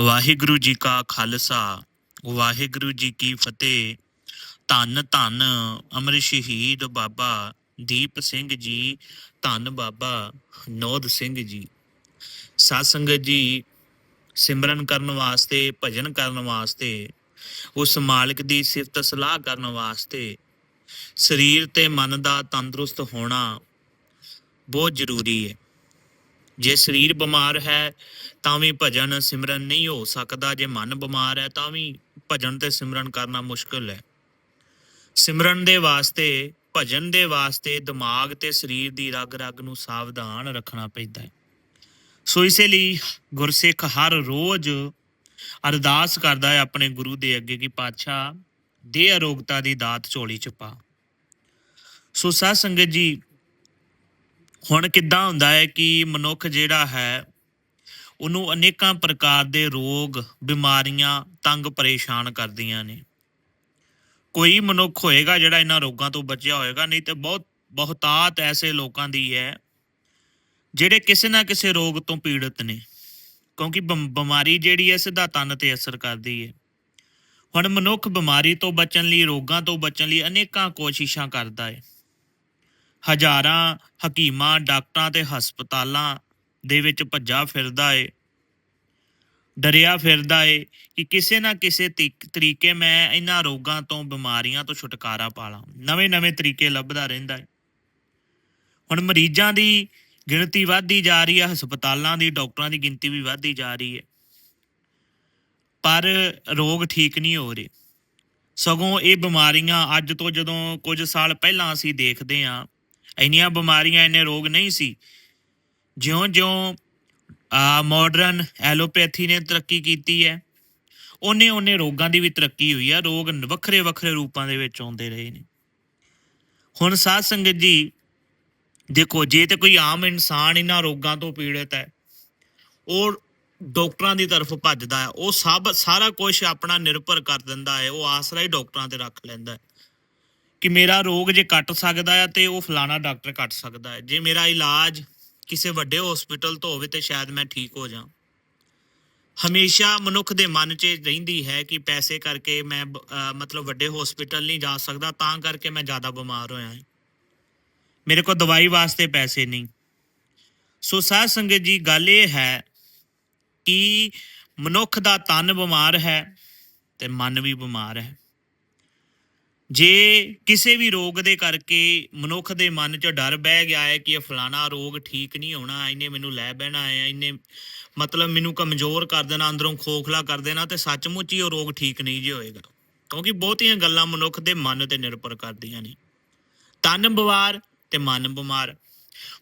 ਵਾਹਿਗੁਰੂ ਜੀ ਕਾ ਖਾਲਸਾ, ਵਾਹਿਗੁਰੂ ਜੀ ਕੀ ਫਤਿਹ। ਧੰਨ ਧੰਨ ਅਮਰ ਸ਼ਹੀਦ ਬਾਬਾ ਦੀਪ ਸਿੰਘ ਜੀ, ਧੰਨ ਬਾਬਾ ਨੋਦ ਸਿੰਘ ਜੀ। ਸਾਧ ਸੰਗਤ ਜੀ, ਸਿਮਰਨ ਕਰਨ ਵਾਸਤੇ, ਭਜਨ ਕਰਨ ਵਾਸਤੇ, ਉਸ ਮਾਲਕ ਦੀ ਸਿਫਤ ਸਲਾਹ ਕਰਨ ਵਾਸਤੇ, ਸਰੀਰ ਤੇ ਮਨ ਦਾ ਤੰਦਰੁਸਤ ਹੋਣਾ ਬਹੁਤ ਜ਼ਰੂਰੀ ਹੈ। ਜੇ ਸਰੀਰ ਬਿਮਾਰ ਹੈ, ਤਾਂ ਵੀ ਭਜਨ ਸਿਮਰਨ ਨਹੀਂ ਹੋ ਸਕਦਾ। ਜੇ ਮਨ ਬਿਮਾਰ ਹੈ, ਤਾਂ ਵੀ ਭਜਨ ਤੇ ਸਿਮਰਨ ਕਰਨਾ ਮੁਸ਼ਕਲ ਹੈ। ਸਿਮਰਨ ਦੇ ਵਾਸਤੇ, ਭਜਨ ਦੇ ਵਾਸਤੇ ਦਿਮਾਗ ਤੇ ਸਰੀਰ ਦੀ ਰਗ ਰਗ ਨੂੰ ਸਾਵਧਾਨ ਰੱਖਣਾ ਪੈਂਦਾ ਹੈ। ਸੋ ਇਸੇ ਲਈ ਗੁਰਸਿੱਖ ਹਰ ਰੋਜ਼ ਅਰਦਾਸ ਕਰਦਾ ਹੈ ਆਪਣੇ ਗੁਰੂ ਦੇ ਅੱਗੇ ਕਿ, ਪਾਤਸ਼ਾਹ, ਦੇ ਅਰੋਗਤਾ ਦੀ ਦਾਤ ਝੋਲੀ ਚ ਪਾ। ਸੋ ਸਾਧ ਸੰਗਤ ਜੀ ਹੁਣ ਕਿੱਦਾਂ ਹੁੰਦਾ ਹੈ ਕਿ ਮਨੁੱਖ ਜਿਹੜਾ ਹੈ, ਉਹਨੂੰ ਅਨੇਕਾਂ ਪ੍ਰਕਾਰ ਦੇ ਰੋਗ, ਬਿਮਾਰੀਆਂ, ਤੰਗ ਪਰੇਸ਼ਾਨ ਕਰਦੀਆਂ ਨੇ। ਕੋਈ ਮਨੁੱਖ ਹੋਏਗਾ ਜਿਹੜਾ ਇਹਨਾਂ ਰੋਗਾਂ ਤੋਂ ਬਚਿਆ ਹੋਏਗਾ, ਨਹੀਂ ਤੇ ਬਹੁਤ, ਬਹੁਤਾਤ ਐਸੇ ਲੋਕਾਂ ਦੀ ਹੈ, ਜਿਹੜੇ ਕਿਸੇ ਨਾ ਕਿਸੇ ਰੋਗ ਤੋਂ ਪੀੜਤ ਨੇ। ਕਿਉਂਕਿ ਬਮ- ਬਿਮਾਰੀ ਜਿਹੜੀ ਹੈ, ਸਿੱਧਾ ਤਨ ਤੇ ਅਸਰ ਕਰਦੀ ਹੈ। ਹੁਣ ਮਨੁੱਖ ਬਿਮਾਰੀ ਤੋਂ ਬਚਣ ਲਈ, ਰੋਗਾਂ ਤੋਂ ਬਚਣ ਲਈ ਅਨੇਕਾਂ ਕੋਸ਼ਿਸ਼ਾਂ ਕਰਦਾ ਹੈ। ਹਜ਼ਾਰਾਂ ਹਕੀਮਾਂ, ਡਾਕਟਰਾਂ ਤੇ ਹਸਪਤਾਲਾਂ ਦੇ ਵਿੱਚ ਭੱਜਾ ਫਿਰਦਾ ਏ। ਡਰਿਆ ਫਿਰਦਾ ਏ ਕਿ ਕਿਸੇ ਨਾ ਕਿਸੇ ਤੀ- ਤਰੀਕੇ ਮੈਂ ਇਹਨਾਂ ਰੋਗਾਂ ਤੋਂ, ਬਿਮਾਰੀਆਂ ਤੋਂ ਛੁਟਕਾਰਾ ਪਾ ਪਾਲਾਂ ਨਵੇਂ-ਨਵੇਂ ਤਰੀਕੇ ਲੱਭਦਾ ਰਹਿੰਦਾ ਏ। ਹੁਣ ਮਰੀਜ਼ਾਂ ਦੀ ਗਿਣਤੀ ਵੱਧਦੀ ਜਾ ਰਹੀ ਹੈ ਹਸਪਤਾਲਾਂ ਦੀ, ਡਾਕਟਰਾਂ ਦੀ ਗਿਣਤੀ ਵੀ ਵੱਧਦੀ ਜਾ ਰਹੀ ਹੈ ਪਰ ਰੋਗ ਠੀਕ ਨਹੀਂ ਹੋ ਰਹੇ। ਸਗੋਂ ਇਹ ਬਿਮਾਰੀਆਂ ਅੱਜ ਤੋਂ ਜਦੋਂ ਕੁਝ ਸਾਲ ਪਹਿਲਾਂ ਅਸੀਂ ਦੇਖਦੇ ਹਾਂ ਇੰਨੀਆਂ ਬਿਮਾਰੀਆਂ, ਇੰਨੇ ਰੋਗ ਨਹੀਂ ਸੀ। ਜਿਉਂ-ਜਿਉਂ, ਆ ਮਾਡਰਨ ਐਲੋਪੈਥੀ ਨੇ ਤਰੱਕੀ ਕੀਤੀ ਹੈ ਉਹਨੇ ਉਹਨੇ ਰੋਗਾਂ ਦੀ ਵੀ ਤਰੱਕੀ ਹੋਈ ਹੈ ਰੋਗ ਵੱਖਰੇ ਵੱਖਰੇ ਰੂਪਾਂ ਦੇ ਵਿੱਚ ਆਉਂਦੇ ਰਹੇ ਨੇ। ਹੁਣ ਸਾਧ ਸੰਗਤ ਜੀ, ਦੇਖੋ, ਜੇ ਤੇ ਕੋਈ ਆਮ ਇਨਸਾਨ ਇਹਨਾਂ ਰੋਗਾਂ ਤੋਂ ਪੀੜਤ ਹੈ, ਉਹ ਡਾਕਟਰਾਂ ਦੀ ਤਰਫ ਭੱਜਦਾ ਹੈ, ਉਹ ਸਭ, ਸਾਰਾ ਕੁਝ ਆਪਣਾ ਨਿਰਭਰ ਕਰ ਦਿੰਦਾ ਹੈ, ਉਹ ਆਸਰਾ ਹੀ ਡਾਕਟਰਾਂ ਤੇ ਰੱਖ ਲੈਂਦਾ ਹੈ। ਕਿ ਮੇਰਾ ਰੋਗ ਜੇ ਕੱਟ ਸਕਦਾ ਹੈ ਤੇ ਉਹ ਫਲਾਣਾ ਡਾਕਟਰ ਕੱਟ ਸਕਦਾ ਹੈ। ਜੇ ਮੇਰਾ ਇਲਾਜ ਕਿਸੇ ਵੱਡੇ ਹਸਪੀਟਲ ਤੋਂ ਹੋਵੇ ਤੇ ਸ਼ਾਇਦ ਮੈਂ ਠੀਕ ਹੋ ਜਾ ਹਮੇਸ਼ਾ ਮਨੁੱਖ ਦੇ ਮਨ 'ਚ ਰਹਿੰਦੀ ਹੈ ਕਿ ਪੈਸੇ ਕਰਕੇ ਮੈਂ ਮਤਲਬ ਵੱਡੇ ਹਸਪੀਟਲ ਨਹੀਂ ਜਾ ਸਕਦਾ, ਤਾਂ ਕਰਕੇ ਮੈਂ ਜ਼ਿਆਦਾ ਬਿਮਾਰ ਹੋਇਆ ਹਾਂ। ਮੇਰੇ ਕੋਲ ਦਵਾਈ ਵਾਸਤੇ ਪੈਸੇ ਨਹੀਂ। ਸੋ ਸਾਧ ਸੰਗਤ ਜੀ, ਗੱਲ ਇਹ ਹੈ ਕਿ ਮਨੁੱਖ ਦਾ ਤਨ ਬਿਮਾਰ ਹੈ ਤੇ ਮਨ ਵੀ ਬਿਮਾਰ ਹੈ। ਜੇ ਕਿਸੇ ਵੀ ਰੋਗ ਦੇ ਕਰਕੇ ਮਨੁੱਖ ਦੇ ਮਨ 'ਚ ਡਰ ਬਹਿ ਗਿਆ ਹੈ ਕਿ ਇਹ ਫਲਾਣਾ ਰੋਗ ਠੀਕ ਨਹੀਂ ਹੋਣਾ, ਇਹਨੇ ਮੈਨੂੰ ਲੈ ਬਹਿਣਾ ਹੈ, ਇਹਨੇ ਮਤਲਬ ਮੈਨੂੰ ਕਮਜ਼ੋਰ ਕਰ ਦੇਣਾ, ਅੰਦਰੋਂ ਖੋਖਲਾ ਕਰ ਦੇਣਾ, ਤੇ ਸੱਚਮੁੱਚ ਹੀ ਉਹ ਰੋਗ ਠੀਕ ਨਹੀਂ ਜੇ ਹੋਏਗਾ। ਕਿਉਂਕਿ ਬਹੁਤੀਆਂ ਗੱਲਾਂ ਮਨੁੱਖ ਦੇ ਮਨ ਤੇ ਨਿਰਭਰ ਕਰਦੀਆਂ ਨੇ। ਤਨ ਬਿਮਾਰ ਤੇ ਮਨ ਬਿਮਾਰ।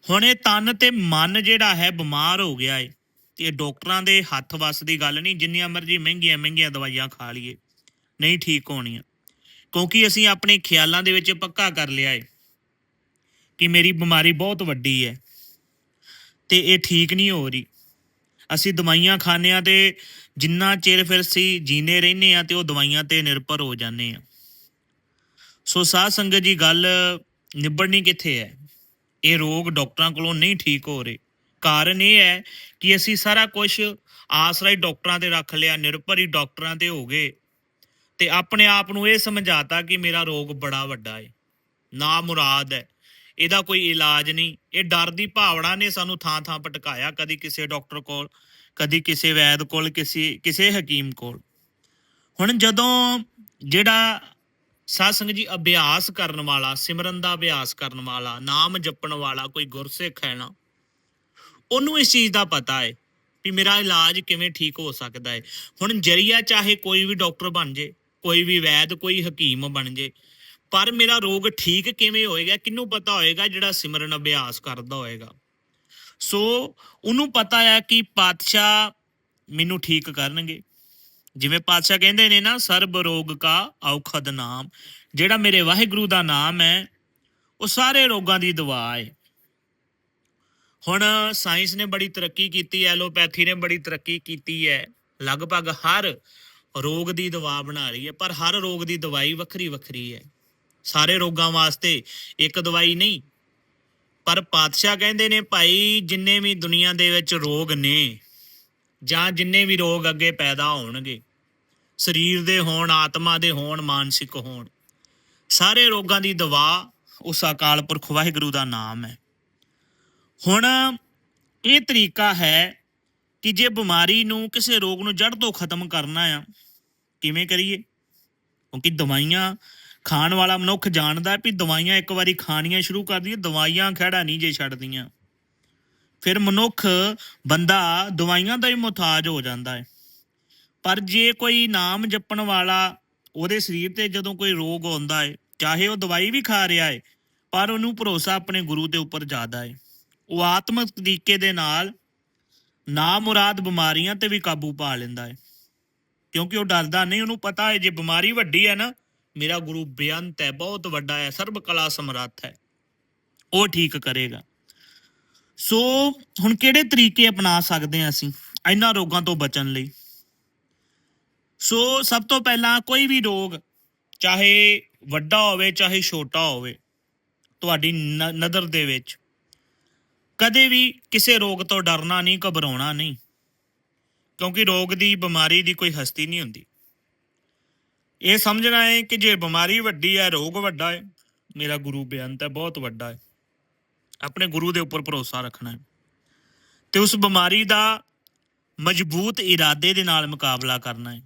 ਹੁਣ ਇਹ ਤਨ ਤੇ ਮਨ ਜਿਹੜਾ ਹੈ ਬਿਮਾਰ ਹੋ ਗਿਆ ਏ, ਤੇ ਇਹ ਡਾਕਟਰਾਂ ਦੇ ਹੱਥ ਵੱਸ ਦੀ ਗੱਲ ਨਹੀਂ, ਜਿੰਨੀਆਂ ਮਰਜ਼ੀ ਮਹਿੰਗੀਆਂ ਮਹਿੰਗੀਆਂ ਦਵਾਈਆਂ ਖਾ ਲਈਏ, ਨਹੀਂ ਠੀਕ ਹੋਣੀਆਂ। ਕਿਉਂਕਿ ਅਸੀਂ ਆਪਣੇ ਖਿਆਲਾਂ ਦੇ ਵਿੱਚ ਪੱਕਾ ਕਰ ਲਿਆ ਏ ਕਿ ਮੇਰੀ ਬਿਮਾਰੀ ਬਹੁਤ ਵੱਡੀ ਹੈ ਤੇ ਇਹ ਠੀਕ ਨਹੀਂ ਹੋ ਰਹੀ। ਅਸੀਂ ਦਵਾਈਆਂ ਖਾਂਦੇ ਆ ਤੇ ਜਿੰਨਾ ਚਿਰ ਫਿਰ ਅਸੀਂ ਜੀਨੇ ਰਹਿੰਦੇ ਆ ਤੇ ਉਹ ਦਵਾਈਆਂ ਤੇ ਨਿਰਭਰ ਹੋ ਜਾਂਦੇ ਆ ਸੋ ਸਾਧ ਸੰਗਤ ਜੀ ਗੱਲ ਨਿਬੜਨੀ ਕਿੱਥੇ ਹੈ? ਇਹ ਰੋਗ ਡਾਕਟਰਾਂ ਕੋਲੋਂ ਨਹੀਂ ਠੀਕ ਹੋ ਰਹੇ। ਕਾਰਨ ਇਹ ਹੈ ਕਿ ਅਸੀਂ ਸਾਰਾ ਕੁਝ ਆਸਰਾ ਹੀ ਡਾਕਟਰਾਂ ਤੇ ਰੱਖ ਲਿਆ, ਨਿਰਭਰ ਹੀ ਡਾਕਟਰਾਂ ਤੇ ਹੋ ਗਏ। ਤੇ ਆਪਣੇ ਆਪ ਨੂੰ ਇਹ ਸਮਝਾਤਾ ਕਿ ਮੇਰਾ ਰੋਗ ਬੜਾ ਵੱਡਾ ਹੈ ਨਾ ਮੁਰਾਦ ਹੈ, ਇਹਦਾ ਕੋਈ ਇਲਾਜ ਨਹੀਂ। ਇਹ ਡਰ ਦੀ ਭਾਵਨਾ ਨੇ ਸਾਨੂੰ ਥਾਂ ਥਾਂ ਭਟਕਾਇਆ, ਕਦੀ ਕਿਸੇ ਡਾਕਟਰ ਕੋਲ, ਕਦੀ ਕਿਸੇ ਵੈਦ ਕੋਲ, ਕਿਸੇ ਕਿਸੇ ਹਕੀਮ ਕੋਲ। ਹੁਣ ਜਦੋਂ ਜਿਹੜਾ ਸਾਧ ਸੰਗਤ ਜੀ ਅਭਿਆਸ ਕਰਨ ਵਾਲਾ, ਸਿਮਰਨ ਦਾ ਅਭਿਆਸ ਕਰਨ ਵਾਲਾ, ਨਾਮ ਜਪਣ ਵਾਲਾ ਕੋਈ ਗੁਰਸਿੱਖ ਹੈ ਨਾ, ਉਹਨੂੰ ਇਸ ਚੀਜ਼ ਦਾ ਪਤਾ ਹੈ ਵੀ ਮੇਰਾ ਇਲਾਜ ਕਿਵੇਂ ਠੀਕ ਹੋ ਸਕਦਾ ਹੈ ਹੁਣ ਜਰੀਆ ਚਾਹੇ ਕੋਈ ਵੀ ਡਾਕਟਰ ਬਣ ਜੇ ਕੋਈ ਵੀ ਵੈਦ, ਕੋਈ ਹਕੀਮ ਬਣ ਜੇ। ਪਰ ਮੇਰਾ ਰੋਗ ਠੀਕ ਕਿਵੇਂ ਹੋਏਗਾ? ਕਿਹਨੂੰ ਪਤਾ ਹੋਏਗਾ ਜਿਹੜਾ ਸਿਮਰਨ ਅਭਿਆਸ ਕਰਦਾ ਹੋਏਗਾ? ਸੋ ਉਹਨੂੰ ਪਤਾ ਹੈ ਕਿ ਪਾਤਸ਼ਾਹ ਮੈਨੂੰ ਠੀਕ ਕਰਨਗੇ। ਜਿਵੇਂ ਪਾਤਸ਼ਾਹ ਕਹਿੰਦੇ ਨੇ ਨਾ, ਸਰਬ ਰੋਗ ਕਾ ਔਖਦ ਨਾਮ। ਜਿਹੜਾ ਮੇਰੇ ਵਾਹਿਗੁਰੂ ਦਾ ਨਾਮ ਹੈ, ਉਹ ਸਾਰੇ ਰੋਗਾਂ ਦੀ ਦਵਾ ਹੈ। ਹੁਣ ਸਾਇੰਸ ਨੇ ਬੜੀ ਤਰੱਕੀ ਕੀਤੀ ਹੈ ਐਲੋਪੈਥੀ ਨੇ ਬੜੀ ਤਰੱਕੀ ਕੀਤੀ ਹੈ। ਲਗਭਗ ਹਰ ਰੋਗ ਦੀ ਦਵਾ ਬਣਾ ਰਹੀ ਹੈ, ਪਰ ਹਰ ਰੋਗ ਦੀ ਦਵਾਈ ਵੱਖਰੀ ਵੱਖਰੀ ਹੈ। ਸਾਰੇ ਰੋਗਾਂ ਵਾਸਤੇ ਇੱਕ ਦਵਾਈ ਨਹੀਂ, ਪਰ ਪਾਤਸ਼ਾਹ ਕਹਿੰਦੇ ਨੇ ਭਾਈ, ਜਿੰਨੇ ਵੀ ਦੁਨੀਆ ਦੇ ਵਿੱਚ ਰੋਗ ਨੇ, ਜਾਂ ਜਿੰਨੇ ਵੀ ਰੋਗ ਅੱਗੇ ਪੈਦਾ ਹੋਣਗੇ, ਸਰੀਰ ਦੇ ਹੋਣ, ਆਤਮਾ ਦੇ ਹੋਣ, ਮਾਨਸਿਕ ਹੋਣ, ਸਾਰੇ ਰੋਗਾਂ ਦੀ ਦਵਾ ਉਸ ਅਕਾਲ ਪੁਰਖ ਵਾਹਿਗੁਰੂ ਦਾ ਨਾਮ ਹੈ। ਹੁਣ ਇਹ ਤਰੀਕਾ ਹੈ ਕਿ ਜੇ ਬਿਮਾਰੀ ਨੂੰ ਕਿਸੇ ਰੋਗ ਨੂੰ ਜੜ ਤੋਂ ਖਤਮ ਕਰਨਾ ਆ ਕਿਵੇਂ ਕਰੀਏ? ਕਿਉਂਕਿ ਦਵਾਈਆਂ ਖਾਣ ਵਾਲਾ ਮਨੁੱਖ ਜਾਣਦਾ ਵੀ ਦਵਾਈਆਂ ਇੱਕ ਵਾਰੀ ਖਾਣੀਆਂ ਸ਼ੁਰੂ ਕਰਦੀਆਂ ਦਵਾਈਆਂ ਖੜਾ ਨਹੀਂ ਜੇ ਛੱਡਦੀਆਂ। ਫਿਰ ਮਨੁੱਖ ਬੰਦਾ ਦਵਾਈਆਂ ਦਾ ਹੀ ਮੁਤਾਜ ਹੋ ਜਾਂਦਾ ਹੈ। ਪਰ ਜੇ ਕੋਈ ਨਾਮ ਜਪਣ ਵਾਲਾ ਉਹਦੇ ਸਰੀਰ ਤੇ ਜਦੋਂ ਕੋਈ ਰੋਗ ਆਉਂਦਾ ਹੈ, ਚਾਹੇ ਉਹ ਦਵਾਈ ਵੀ ਖਾ ਰਿਹਾ ਹੈ, ਪਰ ਉਹਨੂੰ ਭਰੋਸਾ ਆਪਣੇ ਗੁਰੂ ਦੇ ਉੱਪਰ ਜ਼ਿਆਦਾ ਹੈ। ਉਹ ਆਤਮਿਕ ਤਰੀਕੇ ਦੇ ਨਾਲ ਨਾ ਮੁਰਾਦ ਬਿਮਾਰੀਆਂ ਤੇ ਵੀ ਕਾਬੂ ਪਾ ਲੈਂਦਾ ਹੈ। ਕਿਉਂਕਿ ਉਹ ਡਰਦਾ ਨਹੀਂ, ਉਹਨੂੰ ਪਤਾ ਹੈ, ਜੇ ਬਿਮਾਰੀ ਵੱਡੀ ਹੈ ਨਾ, ਮੇਰਾ ਗੁਰੂ ਬੇਅੰਤ ਹੈ, ਬਹੁਤ ਵੱਡਾ ਹੈ, ਸਰਬ ਕਲਾ ਸਮਰੱਥ ਹੈ, ਉਹ ਠੀਕ ਕਰੇਗਾ। ਸੋ ਹੁਣ ਕਿਹੜੇ ਤਰੀਕੇ ਅਪਣਾ ਸਕਦੇ ਹਾਂ ਅਸੀਂ ਇਹਨਾਂ ਰੋਗਾਂ ਤੋਂ ਬਚਣ ਲਈ? ਸੋ ਸਭ ਤੋਂ ਪਹਿਲਾਂ ਕੋਈ ਵੀ ਰੋਗ, ਚਾਹੇ ਵੱਡਾ ਹੋਵੇ, ਚਾਹੇ ਛੋਟਾ ਹੋਵੇ, ਤੁਹਾਡੀ ਨ- ਨਜ਼ਰ ਦੇ ਵਿੱਚ ਕਦੇ ਵੀ ਕਿਸੇ ਰੋਗ ਤੋਂ ਡਰਨਾ ਨਹੀਂ, ਘਬਰਾਉਣਾ ਨਹੀਂ। ਕਿਉਂਕਿ ਰੋਗ ਦੀ ਬਿਮਾਰੀ ਦੀ ਕੋਈ ਹਸਤੀ ਨਹੀਂ ਹੁੰਦੀ। ਇਹ ਸਮਝਣਾ ਹੈ ਕਿ ਜੇ ਬਿਮਾਰੀ ਵੱਡੀ ਹੈ, ਰੋਗ ਵੱਡਾ ਹੈ, ਮੇਰਾ ਗੁਰੂ ਬੇਅੰਤ ਹੈ, ਬਹੁਤ ਵੱਡਾ ਹੈ। ਆਪਣੇ ਗੁਰੂ ਦੇ ਉੱਪਰ ਭਰੋਸਾ ਰੱਖਣਾ ਹੈ। ਤੇ ਉਸ ਬਿਮਾਰੀ ਦਾ ਮਜ਼ਬੂਤ ਇਰਾਦੇ ਦੇ ਨਾਲ ਮੁਕਾਬਲਾ ਕਰਨਾ ਹੈ।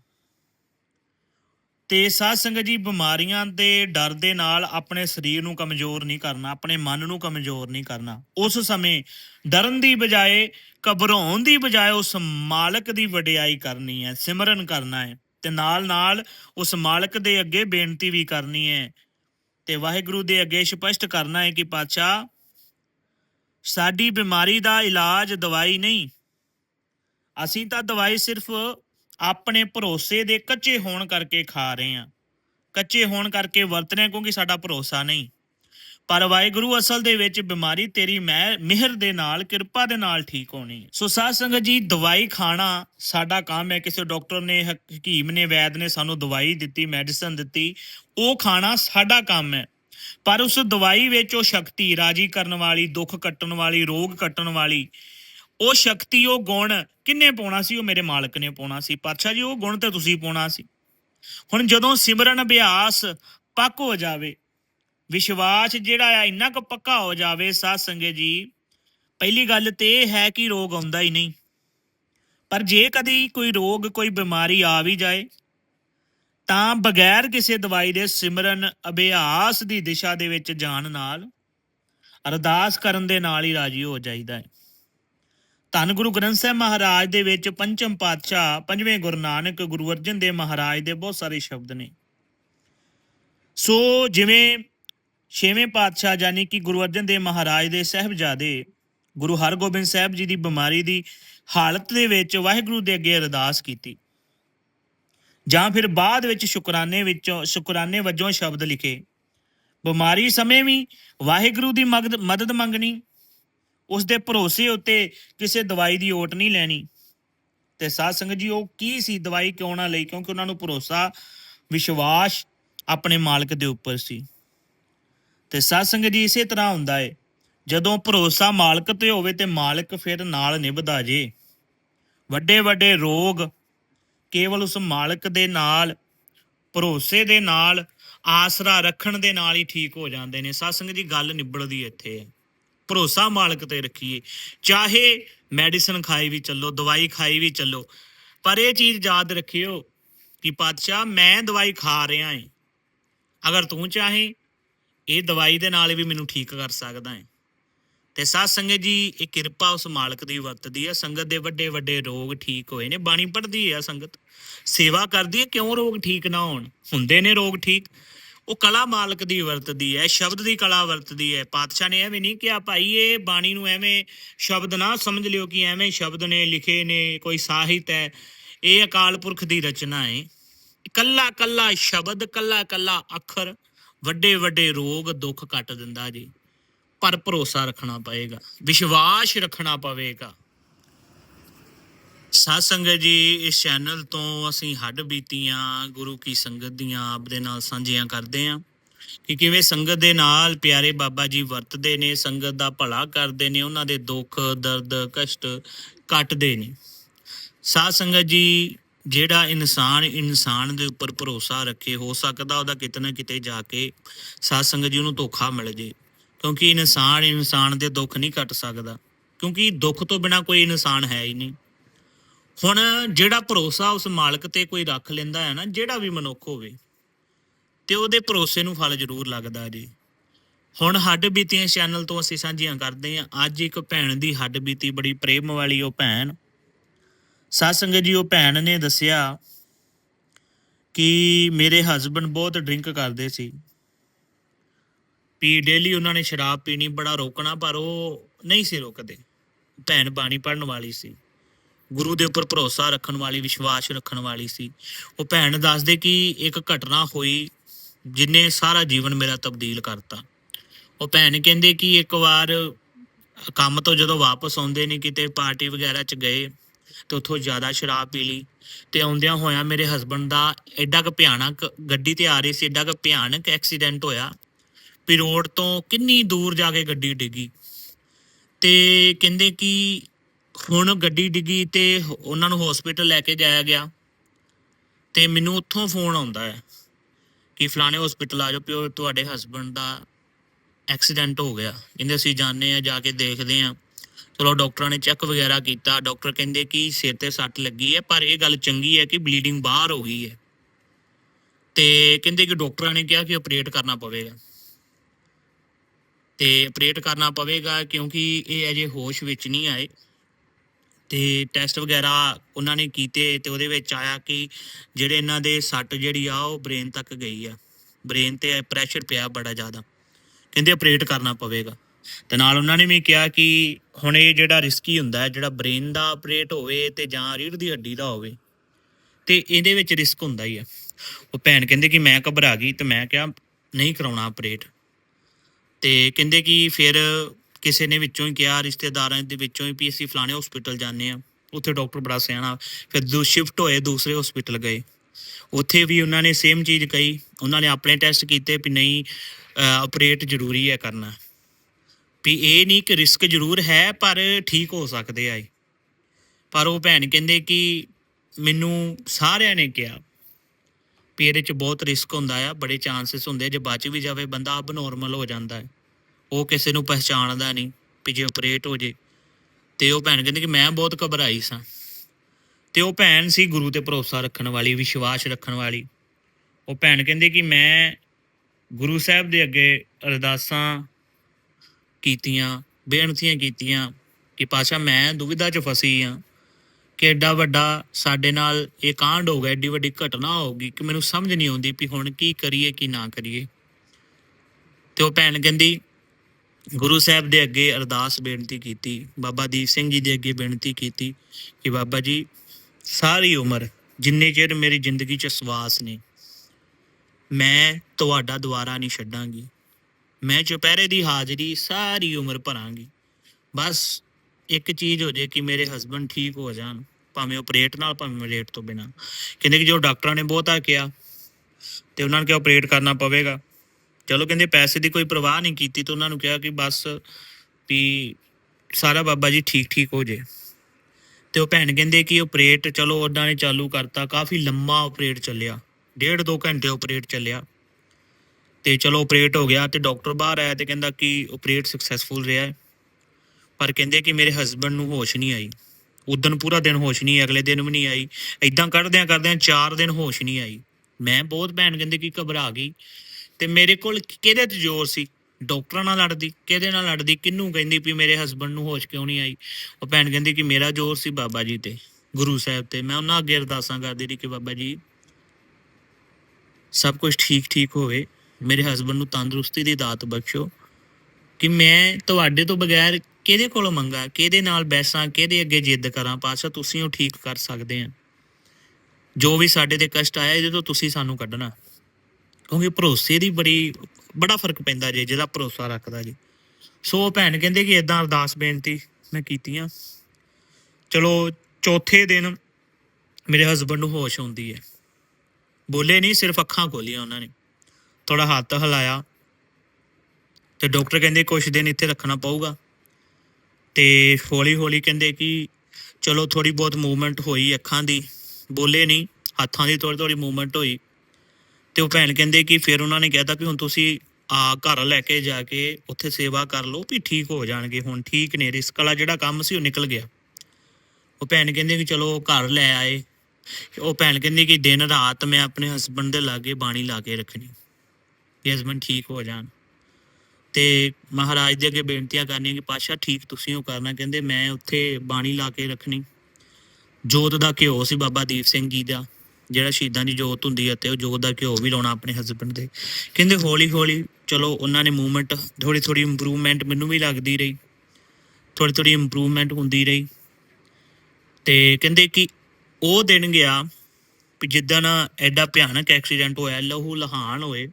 ਤੇ ਸਾਧ ਸੰਗਤ ਜੀ, ਬਿਮਾਰੀਆਂ ਦੇ ਡਰ ਦੇ ਨਾਲ ਆਪਣੇ ਸਰੀਰ ਨੂੰ ਕਮਜ਼ੋਰ ਨਹੀਂ ਕਰਨਾ, ਆਪਣੇ ਮਨ ਨੂੰ ਕਮਜ਼ੋਰ ਨਹੀਂ ਕਰਨਾ। ਉਸ ਸਮੇਂ ਡਰਨ ਦੀ ਬਜਾਏ, ਘਬਰਾਉਣ ਦੀ ਬਜਾਏ ਉਸ ਮਾਲਕ ਦੀ ਵਡਿਆਈ ਕਰਨੀ ਹੈ, ਸਿਮਰਨ ਕਰਨਾ ਹੈ। ਤੇ ਨਾਲ ਨਾਲ ਉਸ ਮਾਲਕ ਦੇ ਅੱਗੇ ਬੇਨਤੀ ਵੀ ਕਰਨੀ ਹੈ। ਤੇ ਵਾਹਿਗੁਰੂ ਦੇ ਅੱਗੇ ਸਪਸ਼ਟ ਕਰਨਾ ਹੈ ਕਿ ਪਾਤਸ਼ਾਹ, ਸਾਡੀ ਬਿਮਾਰੀ ਦਾ ਇਲਾਜ ਦਵਾਈ ਨਹੀਂ। ਅਸੀਂ ਤਾਂ ਦਵਾਈ ਸਿਰਫ ਆਪਣੇ ਭਰੋਸੇ ਦੇ ਕੱਚੇ ਹੋਣ ਕਰਕੇ ਖਾ ਰਹੇ ਹਾਂ। ਕੱਚੇ ਹੋਣ ਕਰਕੇ ਵਰਤ ਰਹੇ ਕਿਉਂਕਿ ਸਾਡਾ ਭਰੋਸਾ ਨਹੀਂ। ਪਰ ਵਾਹਿਗੁਰੂ ਅਸਲ ਦੇ ਵਿੱਚ ਬਿਮਾਰੀ ਤੇਰੀ ਮੈਂ ਮਿਹਰ ਦੇ ਨਾਲ, ਕਿਰਪਾ ਦੇ ਨਾਲ ਠੀਕ ਹੋਣੀ ਸੋ ਸਾਧ ਸੰਗਤ ਜੀ, ਦਵਾਈ ਖਾਣਾ ਸਾਡਾ ਕੰਮ ਹੈ। ਕਿਸੇ ਡਾਕਟਰ ਨੇ, ਹਕੀਮ ਨੇ, ਵੈਦ ਨੇ ਸਾਨੂੰ ਦਵਾਈ ਦਿੱਤੀ, ਮੈਡੀਸਨ ਦਿੱਤੀ, ਉਹ ਖਾਣਾ ਸਾਡਾ ਕੰਮ ਹੈ। ਪਰ ਉਸ ਦਵਾਈ ਵਿੱਚ ਉਹ ਸ਼ਕਤੀ, ਰਾਜੀ ਕਰਨ ਵਾਲੀ, ਦੁੱਖ ਕੱਟਣ ਵਾਲੀ, ਰੋਗ ਕੱਟਣ ਵਾਲੀ ਉਹ ਸ਼ਕਤੀ, ਉਹ ਗੁਣ ਕਿੰਨੇ ਪਾਉਣਾ ਸੀ? ਉਹ ਮੇਰੇ ਮਾਲਕ ਨੇ ਪਾਉਣਾ ਸੀ। ਪਾਤਸ਼ਾਹ ਜੀ, ਉਹ ਗੁਣ ਤੇ ਤੁਸੀਂ ਪਾਉਣਾ ਸੀ। ਹੁਣ ਜਦੋਂ ਸਿਮਰਨ ਅਭਿਆਸ ਪੱਕ ਹੋ ਜਾਵੇ, ਵਿਸ਼ਵਾਸ ਜਿਹੜਾ ਆ ਇੰਨਾ ਕੁ ਪੱਕਾ ਹੋ ਜਾਵੇ, ਸਾਧ ਸੰਗਤ ਜੀ, ਪਹਿਲੀ ਗੱਲ ਤੇ ਇਹ ਹੈ ਕਿ ਰੋਗ ਆਉਂਦਾ ਹੀ ਨਹੀਂ। ਪਰ ਜੇ ਕਦੀ ਕੋਈ ਰੋਗ, ਕੋਈ ਬਿਮਾਰੀ ਆ ਵੀ ਜਾਏ, ਤਾਂ ਬਗੈਰ ਕਿਸੇ ਦਵਾਈ ਦੇ ਸਿਮਰਨ ਅਭਿਆਸ ਦੀ ਦਿਸ਼ਾ ਦੇ ਵਿੱਚ ਜਾਣ ਨਾਲ ਅਰਦਾਸ ਕਰਨ ਦੇ ਨਾਲ ਹੀ ਰਾਜੀ ਹੋ ਜਾਈਦਾ ਹੈ। ਧੰਨ ਗੁਰੂ ਗ੍ਰੰਥ ਸਾਹਿਬ ਮਹਾਰਾਜ ਦੇ ਵਿੱਚ ਪੰਚਮ ਪਾਤਸ਼ਾਹ ਪੰਜਵੇਂ ਗੁਰੂ ਨਾਨਕ ਗੁਰੂ ਅਰਜਨ ਦੇਵ ਮਹਾਰਾਜ ਦੇ ਬਹੁਤ ਸਾਰੇ ਸ਼ਬਦ ਨੇ। ਸੋ ਜਿਵੇਂ ਛੇਵੇਂ ਪਾਤਸ਼ਾਹ ਜਾਨੀ ਕਿ ਗੁਰੂ ਅਰਜਨ ਦੇਵ ਮਹਾਰਾਜ ਦੇ ਸਹਿਬਜ਼ਾਦੇ ਗੁਰੂ ਹਰਗੋਬਿੰਦ ਸਾਹਿਬ ਜੀ ਦੀ ਬਿਮਾਰੀ ਦੀ ਹਾਲਤ ਦੇ ਵਿੱਚ ਵਾਹਿਗੁਰੂ ਦੇ ਅੱਗੇ ਅਰਦਾਸ ਕੀਤੀ। ਜਾਂ ਫਿਰ ਬਾਅਦ ਵਿੱਚ ਸ਼ੁਕਰਾਨੇ ਵਿੱਚੋਂ ਸ਼ੁਕਰਾਨੇ ਵਜੋਂ ਸ਼ਬਦ ਲਿਖੇ, ਬਿਮਾਰੀ ਸਮੇਂ ਵੀ ਵਾਹਿਗੁਰੂ ਦੀ ਮਗਦ- ਮਦਦ ਮੰਗਣੀ ਉਸ ਦੇ ਭਰੋਸੇ ਉੱਤੇ ਕਿਸੇ ਦਵਾਈ ਦੀ ਓਟ ਨਹੀਂ ਲੈਣੀ। ਤੇ ਸਾਧ ਸੰਗਤ ਜੀ, ਉਹ ਕੀ ਸੀ ਦਵਾਈ ਕਿਉਂ ਨਾ ਲਈ? ਕਿਉਂਕਿ ਉਹਨਾਂ ਨੂੰ ਭਰੋਸਾ, ਵਿਸ਼ਵਾਸ ਆਪਣੇ ਮਾਲਕ ਦੇ ਉੱਪਰ ਸੀ। ਤੇ ਸਾਧ ਸੰਗਤ ਜੀ, ਇਸੇ ਤਰ੍ਹਾਂ ਹੁੰਦਾ ਹੈ ਜਦੋਂ ਭਰੋਸਾ ਮਾਲਕ ਤੇ ਹੋਵੇ ਤੇ ਮਾਲਕ ਫਿਰ ਨਾਲ ਨਿਭਦਾ ਜੇ। ਵੱਡੇ ਵੱਡੇ ਰੋਗ ਕੇਵਲ ਉਸ ਮਾਲਕ ਦੇ ਨਾਲ, ਭਰੋਸੇ ਦੇ ਨਾਲ, ਆਸਰਾ ਰੱਖਣ ਦੇ ਨਾਲ ਹੀ ਠੀਕ ਹੋ ਜਾਂਦੇ ਨੇ। ਸਾਧ ਸੰਗਤ ਜੀ, ਗੱਲ ਨਿਬੜਦੀ ਇੱਥੇ। ਹੈ ਭਰੋਸਾ ਮਾਲਕ ਤੇ ਰੱਖੀਏ। ਚਾਹੇ ਮੈਡੀਸਨ ਖਾਈ ਵੀ ਚੱਲੋ, ਦਵਾਈ ਖਾਈ ਵੀ ਚੱਲੋ, ਪਰ ਇਹ ਚੀਜ਼ ਯਾਦ ਰੱਖਿਓ ਕਿ ਪਾਤਸ਼ਾਹ, ਮੈਂ ਦਵਾਈ ਖਾ ਰਿਹਾ ਹਾਂ ਅਗਰ ਤੂੰ ਚਾਹੇ, ਇਹ ਦਵਾਈ ਦੇ ਨਾਲ ਵੀ ਮੈਨੂੰ ਠੀਕ ਕਰ ਸਕਦਾ ਹੈ ਤੇ ਸਾਧ ਸੰਗਤ ਜੀ, ਇਹ ਕਿਰਪਾ ਉਸ ਮਾਲਕ ਦੀ ਵਰਤਦੀ ਹੈ ਸੰਗਤ ਦੇ ਵੱਡੇ ਵੱਡੇ ਰੋਗ ਠੀਕ ਹੋਏ ਨੇ, ਬਾਣੀ ਪੜ੍ਹਦੀ ਹੈ ਸੰਗਤ। ਸੇਵਾ ਕਰਦੀ ਹੈ ਕਿਉਂ ਰੋਗ ਠੀਕ ਨਾ ਹੋਣ? ਹੁੰਦੇ ਨੇ ਰੋਗ ਠੀਕ। ਉਹ ਕਲਾ ਮਾਲਕ ਦੀ ਵਰਤਦੀ ਹੈ, ਸ਼ਬਦ ਦੀ ਕਲਾ ਵਰਤਦੀ ਹੈ। ਪਾਤਸ਼ਾਹ ਨੇ ਐਵੇਂ ਨਹੀਂ ਕਿਹਾ, ਭਾਈ, ਇਹ ਬਾਣੀ ਨੂੰ ਐਵੇਂ ਸ਼ਬਦ ਨਾ ਸਮਝ ਲਿਓ ਕਿ ਐਵੇਂ ਸ਼ਬਦ ਨੇ, ਲਿਖੇ ਨੇ, ਕੋਈ ਸਾਹਿਤ ਹੈ। ਇਹ ਅਕਾਲ ਪੁਰਖ ਦੀ ਰਚਨਾ ਹੈ ਕੱਲਾ ਕੱਲਾ ਸ਼ਬਦ, ਕੱਲਾ ਕੱਲਾ ਅੱਖਰ, ਵੱਡੇ ਵੱਡੇ ਰੋਗ, ਦੁੱਖ ਕੱਟ ਦਿੰਦਾ ਜੀ। ਪਰ ਭਰੋਸਾ ਰੱਖਣਾ ਪਏਗਾ, ਵਿਸ਼ਵਾਸ ਰੱਖਣਾ ਪਵੇਗਾ। ਸਾਧ ਸੰਗਤ ਜੀ, ਇਸ ਚੈਨਲ ਤੋਂ ਅਸੀਂ ਹੱਡ ਬੀਤੀਆਂ, ਗੁਰੂ ਕੀ ਸੰਗਤ ਦੀਆਂ ਆਪ ਦੇ ਨਾਲ ਸਾਂਝੀਆਂ ਕਰਦੇ ਹਾਂ ਕਿ ਕਿਵੇਂ ਸੰਗਤ ਦੇ ਨਾਲ ਪਿਆਰੇ ਬਾਬਾ ਜੀ ਵਰਤਦੇ ਨੇ, ਸੰਗਤ ਦਾ ਭਲਾ ਕਰਦੇ ਨੇ, ਉਹਨਾਂ ਦੇ ਦੁੱਖ, ਦਰਦ, ਕਸ਼ਟ ਕੱਟਦੇ ਨੇ। ਸਾਧ ਸੰਗਤ ਜੀ, ਜਿਹੜਾ ਇਨਸਾਨ ਇਨਸਾਨ ਦੇ ਉੱਪਰ ਭਰੋਸਾ ਰੱਖੇ, ਹੋ ਸਕਦਾ ਉਹਦਾ ਕਿਤੇ ਨਾ ਕਿਤੇ ਜਾ ਕੇ ਸਾਧ ਸੰਗਤ ਜੀ ਨੂੰ ਧੋਖਾ ਮਿਲ ਜੇ। ਕਿਉਂਕਿ ਇਨਸਾਨ ਇਨਸਾਨ ਦੇ ਦੁੱਖ ਨਹੀਂ ਕੱਟ ਸਕਦਾ। ਕਿਉਂਕਿ ਦੁੱਖ ਤੋਂ ਬਿਨਾ ਕੋਈ ਇਨਸਾਨ ਹੈ ਹੀ ਨਹੀਂ। ਹੁਣ ਜਿਹੜਾ ਭਰੋਸਾ ਉਸ ਮਾਲਕ ਤੇ ਕੋਈ ਰੱਖ ਲੈਂਦਾ ਹੈ ਨਾ, ਜਿਹੜਾ ਵੀ ਮਨੁੱਖ ਹੋਵੇ, ਤੇ ਉਹਦੇ ਭਰੋਸੇ ਨੂੰ ਫਲ ਜ਼ਰੂਰ ਲੱਗਦਾ ਜੀ। ਹੁਣ ਹੱਡ ਬੀਤੀਆਂ ਚੈਨਲ ਤੋਂ ਅਸੀਂ ਸਾਂਝੀਆਂ ਕਰਦੇ ਹਾਂ। ਅੱਜ ਇੱਕ ਭੈਣ ਦੀ ਹੱਡ ਬੀਤੀ, ਬੜੀ ਪ੍ਰੇਮ ਵਾਲੀ ਉਹ ਭੈਣ। ਸਾਧ ਜੀ, ਉਹ ਭੈਣ ਨੇ ਦੱਸਿਆ ਕਿ ਮੇਰੇ ਹਸਬੰਡ ਬਹੁਤ ਡਰਿੰਕ ਕਰਦੇ ਸੀ। ਵੀ ਡੇਲੀ ਉਹਨਾਂ ਨੇ ਸ਼ਰਾਬ ਪੀਣੀ, ਬੜਾ ਰੋਕਣਾ, ਪਰ ਉਹ ਨਹੀਂ ਸੀ ਰੋਕਦੇ। ਭੈਣ ਬਾਣੀ ਪੜਨ ਵਾਲੀ ਸੀ। ਗੁਰੂ ਦੇ ਉੱਪਰ ਭਰੋਸਾ ਰੱਖਣ ਵਾਲੀ, ਵਿਸ਼ਵਾਸ ਰੱਖਣ ਵਾਲੀ ਸੀ। ਉਹ ਭੈਣ ਦੱਸਦੇ ਕਿ ਇੱਕ ਘਟਨਾ ਹੋਈ ਜਿਨੇ ਸਾਰਾ ਜੀਵਨ ਮੇਰਾ ਤਬਦੀਲ ਕਰਤਾ। ਉਹ ਭੈਣ ਕਹਿੰਦੇ ਕਿ ਇੱਕ ਵਾਰ ਕੰਮ ਤੋਂ ਜਦੋਂ ਵਾਪਸ ਆਉਂਦੇ ਨੇ ਕਿਤੇ, ਪਾਰਟੀ ਵਗੈਰਾ 'ਚ ਗਏ ਤੇ ਉੱਥੋਂ ਜ਼ਿਆਦਾ ਸ਼ਰਾਬ ਪੀ ਲਈ ਤੇ ਆਉਂਦਿਆਂ ਹੋਇਆ ਮੇਰੇ ਹਸਬੰਡ ਦਾ ਐਡਾ ਕੁ ਭਿਆਨਕ ਗੱਡੀ ਤੇ ਆ ਰਹੀ ਸੀ, ਐਡਾ ਕੁ ਭਿਆਨਕ ਐਕਸੀਡੈਂਟ ਹੋਇਆ। ਵੀ ਰੋਡ ਤੋਂ ਕਿੰਨੀ ਦੂਰ ਜਾ ਕੇ ਗੱਡੀ ਡਿੱਗੀ। ਤੇ ਕਹਿੰਦੇ ਕਿ ਹੁਣ ਗੱਡੀ ਡਿੱਗੀ ਤੇ ਉਹਨਾਂ ਨੂੰ ਹਸਪੀਟਲ ਲੈ ਕੇ ਜਾਇਆ ਗਿਆ। ਤੇ ਮੈਨੂੰ ਉੱਥੋਂ ਫੋਨ ਆਉਂਦਾ ਹੈ ਕਿ ਫਲਾਣੇ ਹਸਪੀਟਲ ਆ ਜਾਓ, ਪਿਓ, ਤੁਹਾਡੇ ਹਸਬੰਡ ਦਾ ਐਕਸੀਡੈਂਟ ਹੋ ਗਿਆ। ਕਹਿੰਦੇ ਅਸੀਂ ਜਾਣਦੇ ਆ ਜਾ ਕੇ ਦੇਖਦੇ ਆ ਚਲੋ ਡਾਕਟਰਾਂ ਨੇ ਚੈੱਕ ਵਗੈਰਾ ਕੀਤਾ। ਡਾਕਟਰ ਕਹਿੰਦੇ ਕਿ ਸਿਰ ਤੇ ਸੱਟ ਲੱਗੀ ਹੈ, ਪਰ ਇਹ ਗੱਲ ਚੰਗੀ ਹੈ ਕਿ ਬਲੀਡਿੰਗ ਬਾਹਰ ਹੋ ਗਈ ਹੈ। ਤੇ ਕਹਿੰਦੇ ਕਿ ਡਾਕਟਰਾਂ ਨੇ ਕਿਹਾ ਕਿ ਆਪਰੇਟ ਕਰਨਾ ਪਵੇਗਾ। ਤੇ ਆਪਰੇਟ ਕਰਨਾ ਪਵੇਗਾ ਕਿਉਂਕਿ ਇਹ ਅਜੇ ਹੋਸ਼ ਵਿੱਚ ਨਹੀਂ ਆਏ। ਤੇ ਟੈਸਟ ਵਗੈਰਾ ਉਹਨਾਂ ਨੇ ਕੀਤੇ ਤੇ ਉਹਦੇ ਵਿੱਚ ਆਇਆ ਕਿ ਜਿਹੜੇ ਇਹਨਾਂ ਦੇ ਸੱਟ ਜਿਹੜੀ ਆ ਉਹ ਬ੍ਰੇਨ ਤੱਕ ਗਈ ਆ। ਬ੍ਰੇਨ ਤੇ ਪ੍ਰੈਸ਼ਰ ਪਿਆ ਬੜਾ ਜ਼ਿਆਦਾ। ਕਹਿੰਦੇ ਆਪਰੇਟ ਕਰਨਾ ਪਵੇਗਾ। ਤੇ ਨਾਲ ਉਹਨਾਂ ਨੇ ਵੀ ਕਿਹਾ ਕਿ ਹੁਣ ਇਹ ਜਿਹੜਾ ਰਿਸਕੀ ਹੁੰਦਾ ਹੈ ਜਿਹੜਾ ਬ੍ਰੇਨ ਦਾ ਆਪਰੇਟ ਹੋਵੇ ਤੇ ਜਾਂ ਰੀੜ ਦੀ ਹੱਡੀ ਦਾ ਹੋਵੇ, ਤੇ ਇਹਦੇ ਵਿੱਚ ਰਿਸਕ ਹੁੰਦਾ ਹੀ ਆ। ਉਹ ਭੈਣ ਕਹਿੰਦੇ ਕਿ ਮੈਂ ਘਬਰਾ ਗਈ ਤੇ ਮੈਂ ਕਿਹਾ, ਨਹੀਂ ਕਰਾਉਣਾ ਆਪਰੇਟ ਤੇ ਕਹਿੰਦੇ ਕਿ ਫਿਰ ਕਿਸੇ ਨੇ ਵਿੱਚੋਂ ਹੀ ਕਿਹਾ ਰਿਸ਼ਤੇਦਾਰਾਂ ਦੇ ਵਿੱਚੋਂ ਹੀ ਵੀ ਅਸੀਂ ਫਲਾਣੇ ਹਸਪੀਟਲ ਜਾਂਦੇ ਆ ਉੱਥੇ ਡਾਕਟਰ ਬੜਾ ਸਿਆਣਾ ਫਿਰ ਦੂ ਸ਼ਿਫਟ ਹੋਏ ਦੂਸਰੇ ਹਸਪੀਟਲ ਗਏ। ਉੱਥੇ ਵੀ ਉਹਨਾਂ ਨੇ ਸੇਮ ਚੀਜ਼ ਕਹੀ। ਉਹਨਾਂ ਨੇ ਆਪਣੇ ਟੈਸਟ ਕੀਤੇ ਵੀ ਨਹੀਂ ਆਪਰੇਟ ਜ਼ਰੂਰੀ ਹੈ ਕਰਨਾ। ਵੀ ਇਹ ਨਹੀਂ ਕਿ ਰਿਸਕ ਜ਼ਰੂਰ ਹੈ ਪਰ ਠੀਕ ਹੋ ਸਕਦੇ ਆ ਪਰ ਉਹ ਭੈਣ ਕਹਿੰਦੇ ਕਿ ਮੈਨੂੰ ਸਾਰਿਆਂ ਨੇ ਕਿਹਾ ਵੀ ਇਹਦੇ ਚ ਬਹੁਤ ਰਿਸਕ ਹੁੰਦਾ ਆ ਬੜੇ ਚਾਂਸਸ ਹੁੰਦੇ ਆ, ਜੇ ਬਚ ਵੀ ਜਾਵੇ ਬੰਦਾ ਅਬ ਨੋਰਮਲ ਹੋ ਜਾਂਦਾ ਹੈ। ਉਹ ਕਿਸੇ ਨੂੰ ਪਛਾਣਦਾ ਨਹੀਂ ਵੀ ਜੇ ਆਪਰੇਟ ਹੋ ਜੇ। ਤੇ ਉਹ ਭੈਣ ਕਹਿੰਦੀ ਕਿ ਮੈਂ ਬਹੁਤ ਘਬਰਾਈ ਸਾਂ। ਤੇ ਉਹ ਭੈਣ ਸੀ ਗੁਰੂ ਤੇ ਭਰੋਸਾ ਰੱਖਣ ਵਾਲੀ, ਵਿਸ਼ਵਾਸ ਰੱਖਣ ਵਾਲੀ। ਉਹ ਭੈਣ ਕਹਿੰਦੇ ਕਿ ਮੈਂ ਗੁਰੂ ਸਾਹਿਬ ਦੇ ਅੱਗੇ ਅਰਦਾਸਾਂ ਕੀਤੀਆਂ, ਬੇਨਤੀਆਂ ਕੀਤੀਆਂ ਕਿ ਪਾਸ਼ਾ ਮੈਂ ਦੁਵਿਧਾ 'ਚ ਫਸੀ ਆ ਕਿ ਐਡਾ ਵੱਡਾ ਸਾਡੇ ਨਾਲ ਇਹ ਕਾਂਡ ਹੋ ਗਿਆ, ਐਡੀ ਵੱਡੀ ਘਟਨਾ ਹੋ ਗਈ ਕਿ ਮੈਨੂੰ ਸਮਝ ਨਹੀਂ ਆਉਂਦੀ ਵੀ ਹੁਣ ਕੀ ਕਰੀਏ, ਕੀ ਨਾ ਕਰੀਏ। ਤੇ ਉਹ ਭੈਣ ਕਹਿੰਦੀ ਗੁਰੂ ਸਾਹਿਬ ਦੇ ਅੱਗੇ ਅਰਦਾਸ ਬੇਨਤੀ ਕੀਤੀ, ਬਾਬਾ ਦੀਪ ਸਿੰਘ ਜੀ ਦੇ ਅੱਗੇ ਬੇਨਤੀ ਕੀਤੀ ਕਿ ਬਾਬਾ ਜੀ, ਸਾਰੀ ਉਮਰ ਜਿੰਨੇ ਚਿਰ ਮੇਰੀ ਜ਼ਿੰਦਗੀ 'ਚ ਸਵਾਸ ਨੇ, ਮੈਂ ਤੁਹਾਡਾ ਦੁਆਰਾ ਨਹੀਂ ਛੱਡਾਂਗੀ। ਮੈਂ ਚੁਪਹਿਰੇ ਦੀ ਹਾਜ਼ਰੀ ਸਾਰੀ ਉਮਰ ਭਰਾਂਗੀ। ਬਸ ਇੱਕ ਚੀਜ਼ ਹੋ ਜੇ ਕਿ ਮੇਰੇ ਹਸਬੰਡ ਠੀਕ ਹੋ ਜਾਣ, ਭਾਵੇਂ ਆਪਰੇਟ ਨਾਲ, ਭਾਵੇਂ ਰੇਟ ਤੋਂ ਬਿਨਾ। ਕਹਿੰਦੇ ਕਿ ਜੋ ਡਾਕਟਰਾਂ ਨੇ ਬਹੁਤਾ ਕਿਹਾ, ਤੇ ਉਹਨਾਂ ਨੇ ਕਿ ਆਪਰੇਟ ਕਰਨਾ ਪਵੇਗਾ। ਚਲੋ ਕਹਿੰਦੇ ਪੈਸੇ ਦੀ ਕੋਈ ਪਰਵਾਹ ਨਹੀਂ ਕੀਤੀ ਤੇ ਉਹਨਾਂ ਨੂੰ ਕਿਹਾ ਕਿ ਬਸ ਵੀ ਸਾਰਾ ਬਾਬਾ ਜੀ ਠੀਕ ਠੀਕ ਹੋ ਜੇ। ਤੇ ਉਹ ਭੈਣ ਕਹਿੰਦੇ ਕਿ ਆਪਰੇਟ ਚਲੋ ਉਹਨਾਂ ਨੇ ਚਾਲੂ ਕਰਤਾ, ਕਾਫੀ ਲੰਮਾ ਆਪਰੇਟ ਚੱਲਿਆ। ਡੇਢ ਦੋ ਘੰਟੇ ਆਪਰੇਟ ਚੱਲਿਆ। ਤੇ ਚਲੋ ਆਪਰੇਟ ਹੋ ਗਿਆ ਤੇ ਡਾਕਟਰ ਬਾਹਰ ਆਇਆ ਤੇ ਕਹਿੰਦਾ ਕਿ ਆਪਰੇਟ ਸਕਸੈਸਫੁਲ ਰਿਹਾ ਹੈ। ਪਰ ਕਹਿੰਦੇ ਕਿ ਮੇਰੇ ਹਸਬੰਡ ਨੂੰ ਹੋਸ਼ ਨਹੀਂ ਆਈ। ਉਦੋਂ ਪੂਰਾ ਦਿਨ ਹੋਸ਼ ਨਹੀਂ ਅਗਲੇ ਦਿਨ ਵੀ ਨਹੀਂ ਆਈ। ਇਦਾਂ ਕਰਦਿਆਂ ਕਰਦਿਆਂ 4 ਦਿਨ ਹੋਸ਼ ਨਹੀਂ ਆਈ। ਮੈਂ ਬਹੁਤ ਭੈਣ ਕਹਿੰਦੇ ਕਿ ਘਬਰਾ ਗਈ। ਤੇ ਮੇਰੇ ਕੋਲ ਕਿਹਦੇ ਤੇ ਜ਼ੋਰ ਸੀ? ਡਾਕਟਰਾਂ ਨਾਲ ਲੜਦੀ, ਕਿਹਦੇ ਨਾਲ ਲੜਦੀ? ਕਿਹਨੂੰ ਕਹਿੰਦੀ ਵੀ ਮੇਰੇ ਹਸਬੰਡ ਨੂੰ ਹੋਸ਼ ਕਿਉਂ ਨਹੀਂ ਆਈ? ਉਹ ਭੈਣ ਕਹਿੰਦੀ ਕਿ ਮੇਰਾ ਜ਼ੋਰ ਸੀ ਬਾਬਾ ਜੀ ਤੇ, ਗੁਰੂ ਸਾਹਿਬ ਤੇ। ਮੈਂ ਉਹਨਾਂ ਅੱਗੇ ਅਰਦਾਸਾਂ ਕਰਦੀ ਰਹੀ ਕਿ ਬਾਬਾ ਜੀ, ਸਭ ਕੁਝ ਠੀਕ ਠੀਕ ਹੋਵੇ, ਮੇਰੇ ਹਸਬੰਡ ਨੂੰ ਤੰਦਰੁਸਤੀ ਦੀ ਦਾਤ ਬਖਸ਼ੋ। ਕਿ ਮੈਂ ਤੁਹਾਡੇ ਤੋਂ ਬਗੈਰ ਕਿਹਦੇ ਕੋਲੋਂ ਮੰਗਾ, ਕਿਹਦੇ ਨਾਲ ਬੈਸਾਂ ਕਿਹਦੇ ਅੱਗੇ ਜਿੱਦ ਕਰਾਂ? ਪਾਸ਼ਾ ਤੁਸੀਂ ਉਹ ਠੀਕ ਕਰ ਸਕਦੇ ਆ। ਜੋ ਵੀ ਸਾਡੇ ਤੇ ਕਸ਼ਟ ਆਇਆ, ਇਹਦੇ ਤੋਂ ਤੁਸੀਂ ਸਾਨੂੰ ਕੱਢਣਾ। ਕਿਉਂਕਿ ਭਰੋਸੇ ਦੀ ਬੜੀ, ਬੜਾ ਫ਼ਰਕ ਪੈਂਦਾ ਜੇ, ਜਿਹਦਾ ਭਰੋਸਾ ਰੱਖਦਾ ਜੀ। ਸੋ ਭੈਣ ਕਹਿੰਦੇ ਕਿ ਇਦਾਂ ਅਰਦਾਸ ਬੇਨਤੀ ਮੈਂ ਕੀਤੀਆਂ। ਚਲੋ, ਚੌਥੇ ਦਿਨ ਮੇਰੇ ਹਸਬੰਡ ਨੂੰ ਹੋਸ਼ ਹੁੰਦੀ ਹੈ। ਬੋਲੇ ਨਹੀਂ, ਸਿਰਫ ਅੱਖਾਂ ਖੋਲੀਆਂ ਉਹਨਾਂ ਨੇ। ਥੋੜਾ ਹੱਥ ਹਿਲਾਇਆ ਤੇ ਡਾਕਟਰ ਕਹਿੰਦੇ ਕੁਝ ਦਿਨ ਇੱਥੇ ਰੱਖਣਾ ਪਊਗਾ। ਤੇ ਹੌਲੀ ਹੌਲੀ ਕਹਿੰਦੇ ਕਿ ਚਲੋ ਥੋੜੀ ਬਹੁਤ ਮੂਵਮੈਂਟ ਹੋਈ ਅੱਖਾਂ ਦੀ। ਬੋਲੇ ਨਹੀਂ, ਹੱਥਾਂ ਦੀ ਥੋੜੀ ਥੋੜੀ ਮੂਵਮੈਂਟ ਹੋਈ। ਤੇ ਉਹ ਭੈਣ ਕਹਿੰਦੇ ਕਿ ਫਿਰ ਉਹਨਾਂ ਨੇ ਕਹਿਤਾ ਕਿ ਹੁਣ ਤੁਸੀਂ ਆ ਘਰ ਲੈ ਕੇ ਜਾ ਕੇ ਉੱਥੇ ਸੇਵਾ ਕਰ ਲਓ ਵੀ ਠੀਕ ਹੋ ਜਾਣਗੇ, ਹੁਣ ਠੀਕ ਨੇ, ਰਿਸਕ ਵਾਲਾ ਜਿਹੜਾ ਕੰਮ ਸੀ ਉਹ ਨਿਕਲ ਗਿਆ। ਉਹ ਭੈਣ ਕਹਿੰਦੇ ਕਿ ਚਲੋ ਘਰ ਲੈ ਆਏ। ਉਹ ਭੈਣ ਕਹਿੰਦੀ ਕਿ ਦਿਨ ਰਾਤ ਮੈਂ ਆਪਣੇ ਹਸਬੰਡ ਦੇ ਲਾਗੇ ਬਾਣੀ ਲਾ ਕੇ ਰੱਖਣੀ ਕਿ ਹਸਬੰਡ ਠੀਕ ਹੋ ਜਾਣ। ਤੇ ਮਹਾਰਾਜ ਦੇ ਅੱਗੇ ਬੇਨਤੀਆਂ ਕਰਨੀਆਂ ਕਿ ਪਾਸ਼ਾ ਠੀਕ ਤੁਸੀਂ ਉਹ ਕਰਨਾ, ਕਹਿੰਦੇ ਮੈਂ ਉੱਥੇ ਬਾਣੀ ਲਾ ਕੇ ਰੱਖਣੀ। ਜੋਤ ਦਾ ਘਿਓ ਸੀ ਬਾਬਾ ਦੀਪ ਸਿੰਘ ਜੀ ਦਾ। ਜਿਹੜਾ ਸ਼ਹੀਦਾਂ ਦੀ ਜੋਤ ਹੁੰਦੀ ਹੈ ਤੇ ਉਹ ਜੋਤ ਦਾ ਘਿਓ ਵੀ ਲਾਉਣਾ ਆਪਣੇ ਹਸਬੰਡ ਦੇ। ਕਹਿੰਦੇ ਹੌਲੀ ਹੌਲੀ, ਚਲੋ ਉਹਨਾਂ ਨੇ ਮੂਵਮੈਂਟ ਥੋੜੀ ਥੋੜੀ ਇੰਪਰੂਵਮੈਂਟ ਮੈਨੂੰ ਵੀ ਲੱਗਦੀ ਰਹੀ। ਥੋੜੀ ਥੋੜੀ ਇੰਪਰੂਵਮੈਂਟ ਹੁੰਦੀ ਰਹੀ। ਤੇ ਕਹਿੰਦੇ ਕਿ ਉਹ ਦਿਨ ਗਿਆ ਵੀ ਜਿੱਦਣ ਐਡਾ ਭਿਆਨਕ ਐਕਸੀਡੈਂਟ ਹੋਇਆ, ਲਹੂ ਲਹਾਨ ਹੋਏ।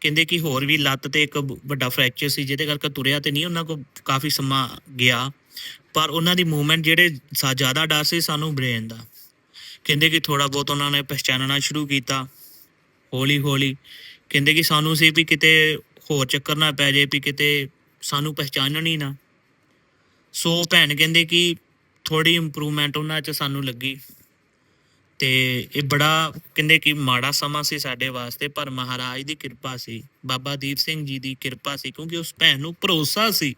ਕਹਿੰਦੇ ਕਿ ਹੋਰ ਵੀ ਲੱਤ ਤੇ ਇੱਕ ਵੱਡਾ ਫ੍ਰੈਕਚਰ ਸੀ, ਜਿਹਦੇ ਕਰਕੇ ਤੁਰਿਆ ਤੇ ਨਹੀਂ, ਉਹਨਾਂ ਕੋ ਕਾਫੀ ਸਮਾਂ ਗਿਆ। ਪਰ ਉਹਨਾਂ ਦੀ ਮੂਵਮੈਂਟ ਜਿਹੜੇ ਜ਼ਿਆਦਾ ਡਰ ਸੀ ਸਾਨੂੰ ਬ੍ਰੇਨ ਦਾ। ਕਹਿੰਦੇ ਕਿ ਥੋੜਾ ਬਹੁਤ ਉਹਨਾਂ ਨੇ ਪਛਾਣਨਾ ਸ਼ੁਰੂ ਕੀਤਾ। ਹੌਲੀ ਹੌਲੀ ਕਹਿੰਦੇ ਕਿ ਸਾਨੂੰ ਸੀ ਵੀ ਕਿਤੇ ਹੋਰ ਚੱਕਰ ਨਾ ਪੈ ਜਾਏ ਵੀ ਕਿਤੇ ਸਾਨੂੰ ਪਛਾਣਨ ਹੀ ਨਾ। ਸੋ ਭੈਣ ਕਹਿੰਦੇ ਕਿ ਥੋੜੀ ਇੰਪਰੂਵਮੈਂਟ ਉਹਨਾਂ 'ਚ ਸਾਨੂੰ ਲੱਗੀ। ਤੇ ਇਹ ਬੜਾ ਕਹਿੰਦੇ ਕਿ ਮਾੜਾ ਸਮਾਂ ਸੀ ਸਾਡੇ ਵਾਸਤੇ, ਪਰ ਮਹਾਰਾਜ ਦੀ ਕਿਰਪਾ ਸੀ, ਬਾਬਾ ਦੀਪ ਸਿੰਘ ਜੀ ਦੀ ਕਿਰਪਾ ਸੀ, ਕਿਉਂਕਿ ਉਸ ਭੈਣ ਨੂੰ ਭਰੋਸਾ ਸੀ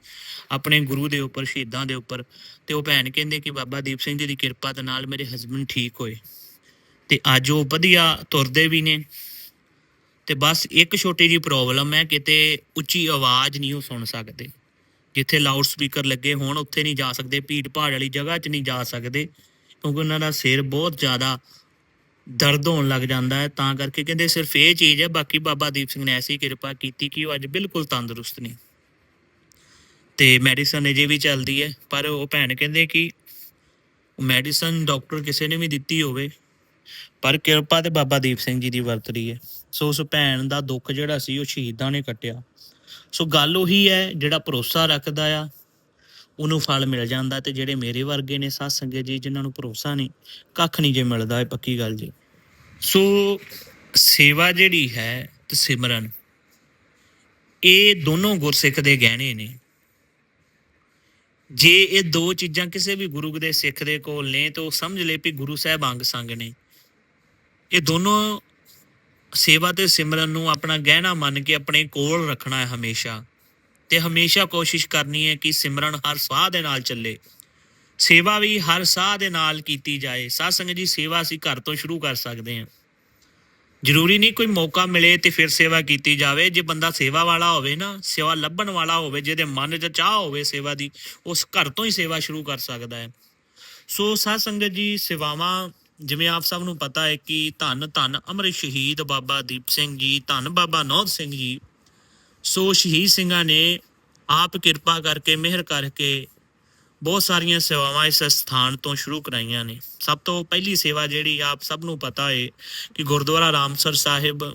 ਆਪਣੇ ਗੁਰੂ ਦੇ ਉੱਪਰ, ਸ਼ਹੀਦਾਂ ਦੇ ਉੱਪਰ, ਤੇ ਉਹ ਭੈਣ ਕਹਿੰਦੇ ਕਿ ਬਾਬਾ ਦੀਪ ਸਿੰਘ ਜੀ ਦੀ ਕਿਰਪਾ ਦੇ ਨਾਲ ਮੇਰੇ ਹਸਬੰਡ ਠੀਕ ਹੋਏ, ਤੇ ਅੱਜ ਉਹ ਵਧੀਆ ਤੁਰਦੇ ਵੀ ਨੇ, ਤੇ ਬਸ ਇੱਕ ਛੋਟੀ ਜੀ ਪ੍ਰੋਬਲਮ ਹੈ, ਕਿਤੇ ਉੱਚੀ ਆਵਾਜ਼ ਨਹੀਂ ਉਹ ਸੁਣ ਸਕਦੇ, ਜਿੱਥੇ ਲਾਊਡ ਸਪੀਕਰ ਲੱਗੇ ਹੋਣ, ਉੱਥੇ ਨਹੀਂ ਜਾ ਸਕਦੇ ਭੀੜ ਭਾੜ ਵਾਲੀ ਜਗ੍ਹਾ 'ਚ ਨਹੀਂ ਜਾ ਸਕਦੇ ਕਿਉਂਕਿ ਉਹਨਾਂ ਦਾ ਸਿਰ ਬਹੁਤ ਜ਼ਿਆਦਾ ਦਰਦ ਹੋਣ ਲੱਗ ਜਾਂਦਾ ਹੈ, ਤਾਂ ਕਰਕੇ ਕਹਿੰਦੇ ਸਿਰਫ ਇਹ ਚੀਜ਼ ਹੈ, ਬਾਕੀ ਬਾਬਾ ਦੀਪ ਸਿੰਘ ਨੇ ਐਸੀ ਕਿਰਪਾ ਕੀਤੀ ਕਿ ਉਹ ਅੱਜ ਬਿਲਕੁਲ ਤੰਦਰੁਸਤ ਨੇ। ਤੇ ਮੈਡੀਸਨ ਅਜੇ ਵੀ ਚੱਲਦੀ ਹੈ, ਪਰ ਉਹ ਭੈਣ ਕਹਿੰਦੇ ਕਿ ਮੈਡੀਸਨ ਡਾਕਟਰ ਕਿਸੇ ਨੇ ਵੀ ਦਿੱਤੀ ਹੋਵੇ, ਪਰ ਕਿਰਪਾ ਤੇ ਬਾਬਾ ਦੀਪ ਸਿੰਘ ਜੀ ਦੀ ਵਰਤ ਰਹੀ ਹੈ। ਸੋ ਉਸ ਭੈਣ ਦਾ ਦੁੱਖ ਜਿਹੜਾ ਸੀ, ਉਹ ਸ਼ਹੀਦਾਂ ਨੇ ਕੱਟਿਆ। ਸੋ ਗੱਲ ਉਹੀ ਹੈ ਜਿਹੜਾ ਭਰੋਸਾ ਰੱਖਦਾ ਆ ਉਹਨੂੰ ਫਲ ਮਿਲ ਜਾਂਦਾ ਤੇ ਜਿਹੜੇ ਮੇਰੇ ਵਰਗੇ ਨੇ ਸਾਧ ਸੰਗਤ ਜੀ, ਜਿਨ੍ਹਾਂ ਨੂੰ ਭਰੋਸਾ ਨਹੀਂ, ਕੱਖ ਨਹੀਂ ਜੇ ਮਿਲਦਾ ਇਹ ਪੱਕੀ ਗੱਲ ਜੀ। ਸੋ ਸੇਵਾ ਜਿਹੜੀ ਹੈ ਤੇ ਸਿਮਰਨ, ਇਹ ਦੋਨੋਂ ਗੁਰਸਿੱਖ ਦੇ ਗਹਿਣੇ ਨੇ। ਜੇ ਇਹ ਦੋ ਚੀਜ਼ਾਂ ਕਿਸੇ ਵੀ ਗੁਰੂ ਦੇ ਸਿੱਖ ਦੇ ਕੋਲ ਨੇ, ਤਾਂ ਉਹ ਸਮਝ ਲੈ ਵੀ ਗੁਰੂ ਸਾਹਿਬ ਅੰਗ ਸੰਗ ਨੇ। ਇਹ ਦੋਨੋਂ ਸੇਵਾ ਤੇ ਸਿਮਰਨ ਨੂੰ ਆਪਣਾ ਗਹਿਣਾ ਮੰਨ ਕੇ ਆਪਣੇ ਕੋਲ ਰੱਖਣਾ ਹੈ ਹਮੇਸ਼ਾ। ਤੇ ਹਮੇਸ਼ਾ ਕੋਸ਼ਿਸ਼ ਕਰਨੀ ਹੈ ਕਿ ਸਿਮਰਨ ਹਰ ਸਾਹ ਦੇ ਨਾਲ ਚੱਲੇ। ਸੇਵਾ ਵੀ ਹਰ ਸਾਹ ਦੇ ਨਾਲ ਕੀਤੀ ਜਾਏ। ਸਾਧ ਸੰਗਤ ਜੀ, ਸੇਵਾ ਅਸੀਂ ਘਰ ਤੋਂ ਸ਼ੁਰੂ ਕਰ ਸਕਦੇ ਹਾਂ। ਜ਼ਰੂਰੀ ਨਹੀਂ ਕੋਈ ਮੌਕਾ ਮਿਲੇ ਤੇ ਫਿਰ ਸੇਵਾ ਕੀਤੀ ਜਾਵੇ। ਜੇ ਬੰਦਾ ਸੇਵਾ ਵਾਲਾ ਹੋਵੇ ਨਾ, ਸੇਵਾ ਲੱਭਣ ਵਾਲਾ ਹੋਵੇ, ਜਿਹਦੇ ਮਨ 'ਚ ਚਾਹ ਹੋਵੇ ਸੇਵਾ ਦੀ, ਉਸ ਘਰ ਤੋਂ ਹੀ ਸੇਵਾ ਸ਼ੁਰੂ ਕਰ ਸਕਦਾ ਹੈ। ਸੋ ਸਾਧ ਸੰਗਤ ਜੀ, ਸੇਵਾਵਾਂ, ਜਿਵੇਂ ਆਪ ਸਭ ਨੂੰ ਪਤਾ ਹੈ ਕਿ ਧੰਨ ਧੰਨ ਅਮਰ ਸ਼ਹੀਦ ਬਾਬਾ ਦੀਪ ਸਿੰਘ ਜੀ, ਧੰਨ ਬਾਬਾ ਨੌਦ ਸਿੰਘ ਜੀ ਸੋ ਸ਼ਹੀਦ ਸਿੰਘਾਂ ਨੇ ਆਪ ਕਿਰਪਾ ਕਰਕੇ, ਮਿਹਰ ਕਰਕੇ ਬਹੁਤ ਸਾਰੀਆਂ ਸੇਵਾਵਾਂ ਇਸ ਸਥਾਨ ਤੋਂ ਸ਼ੁਰੂ ਕਰਾਈਆਂ ਨੇ। ਸਭ ਤੋਂ ਪਹਿਲੀ ਸੇਵਾ ਜਿਹੜੀ ਆਪ ਸਭ ਨੂੰ ਪਤਾ ਹੈ ਕਿ ਗੁਰਦੁਆਰਾ ਰਾਮਸਰ ਸਾਹਿਬ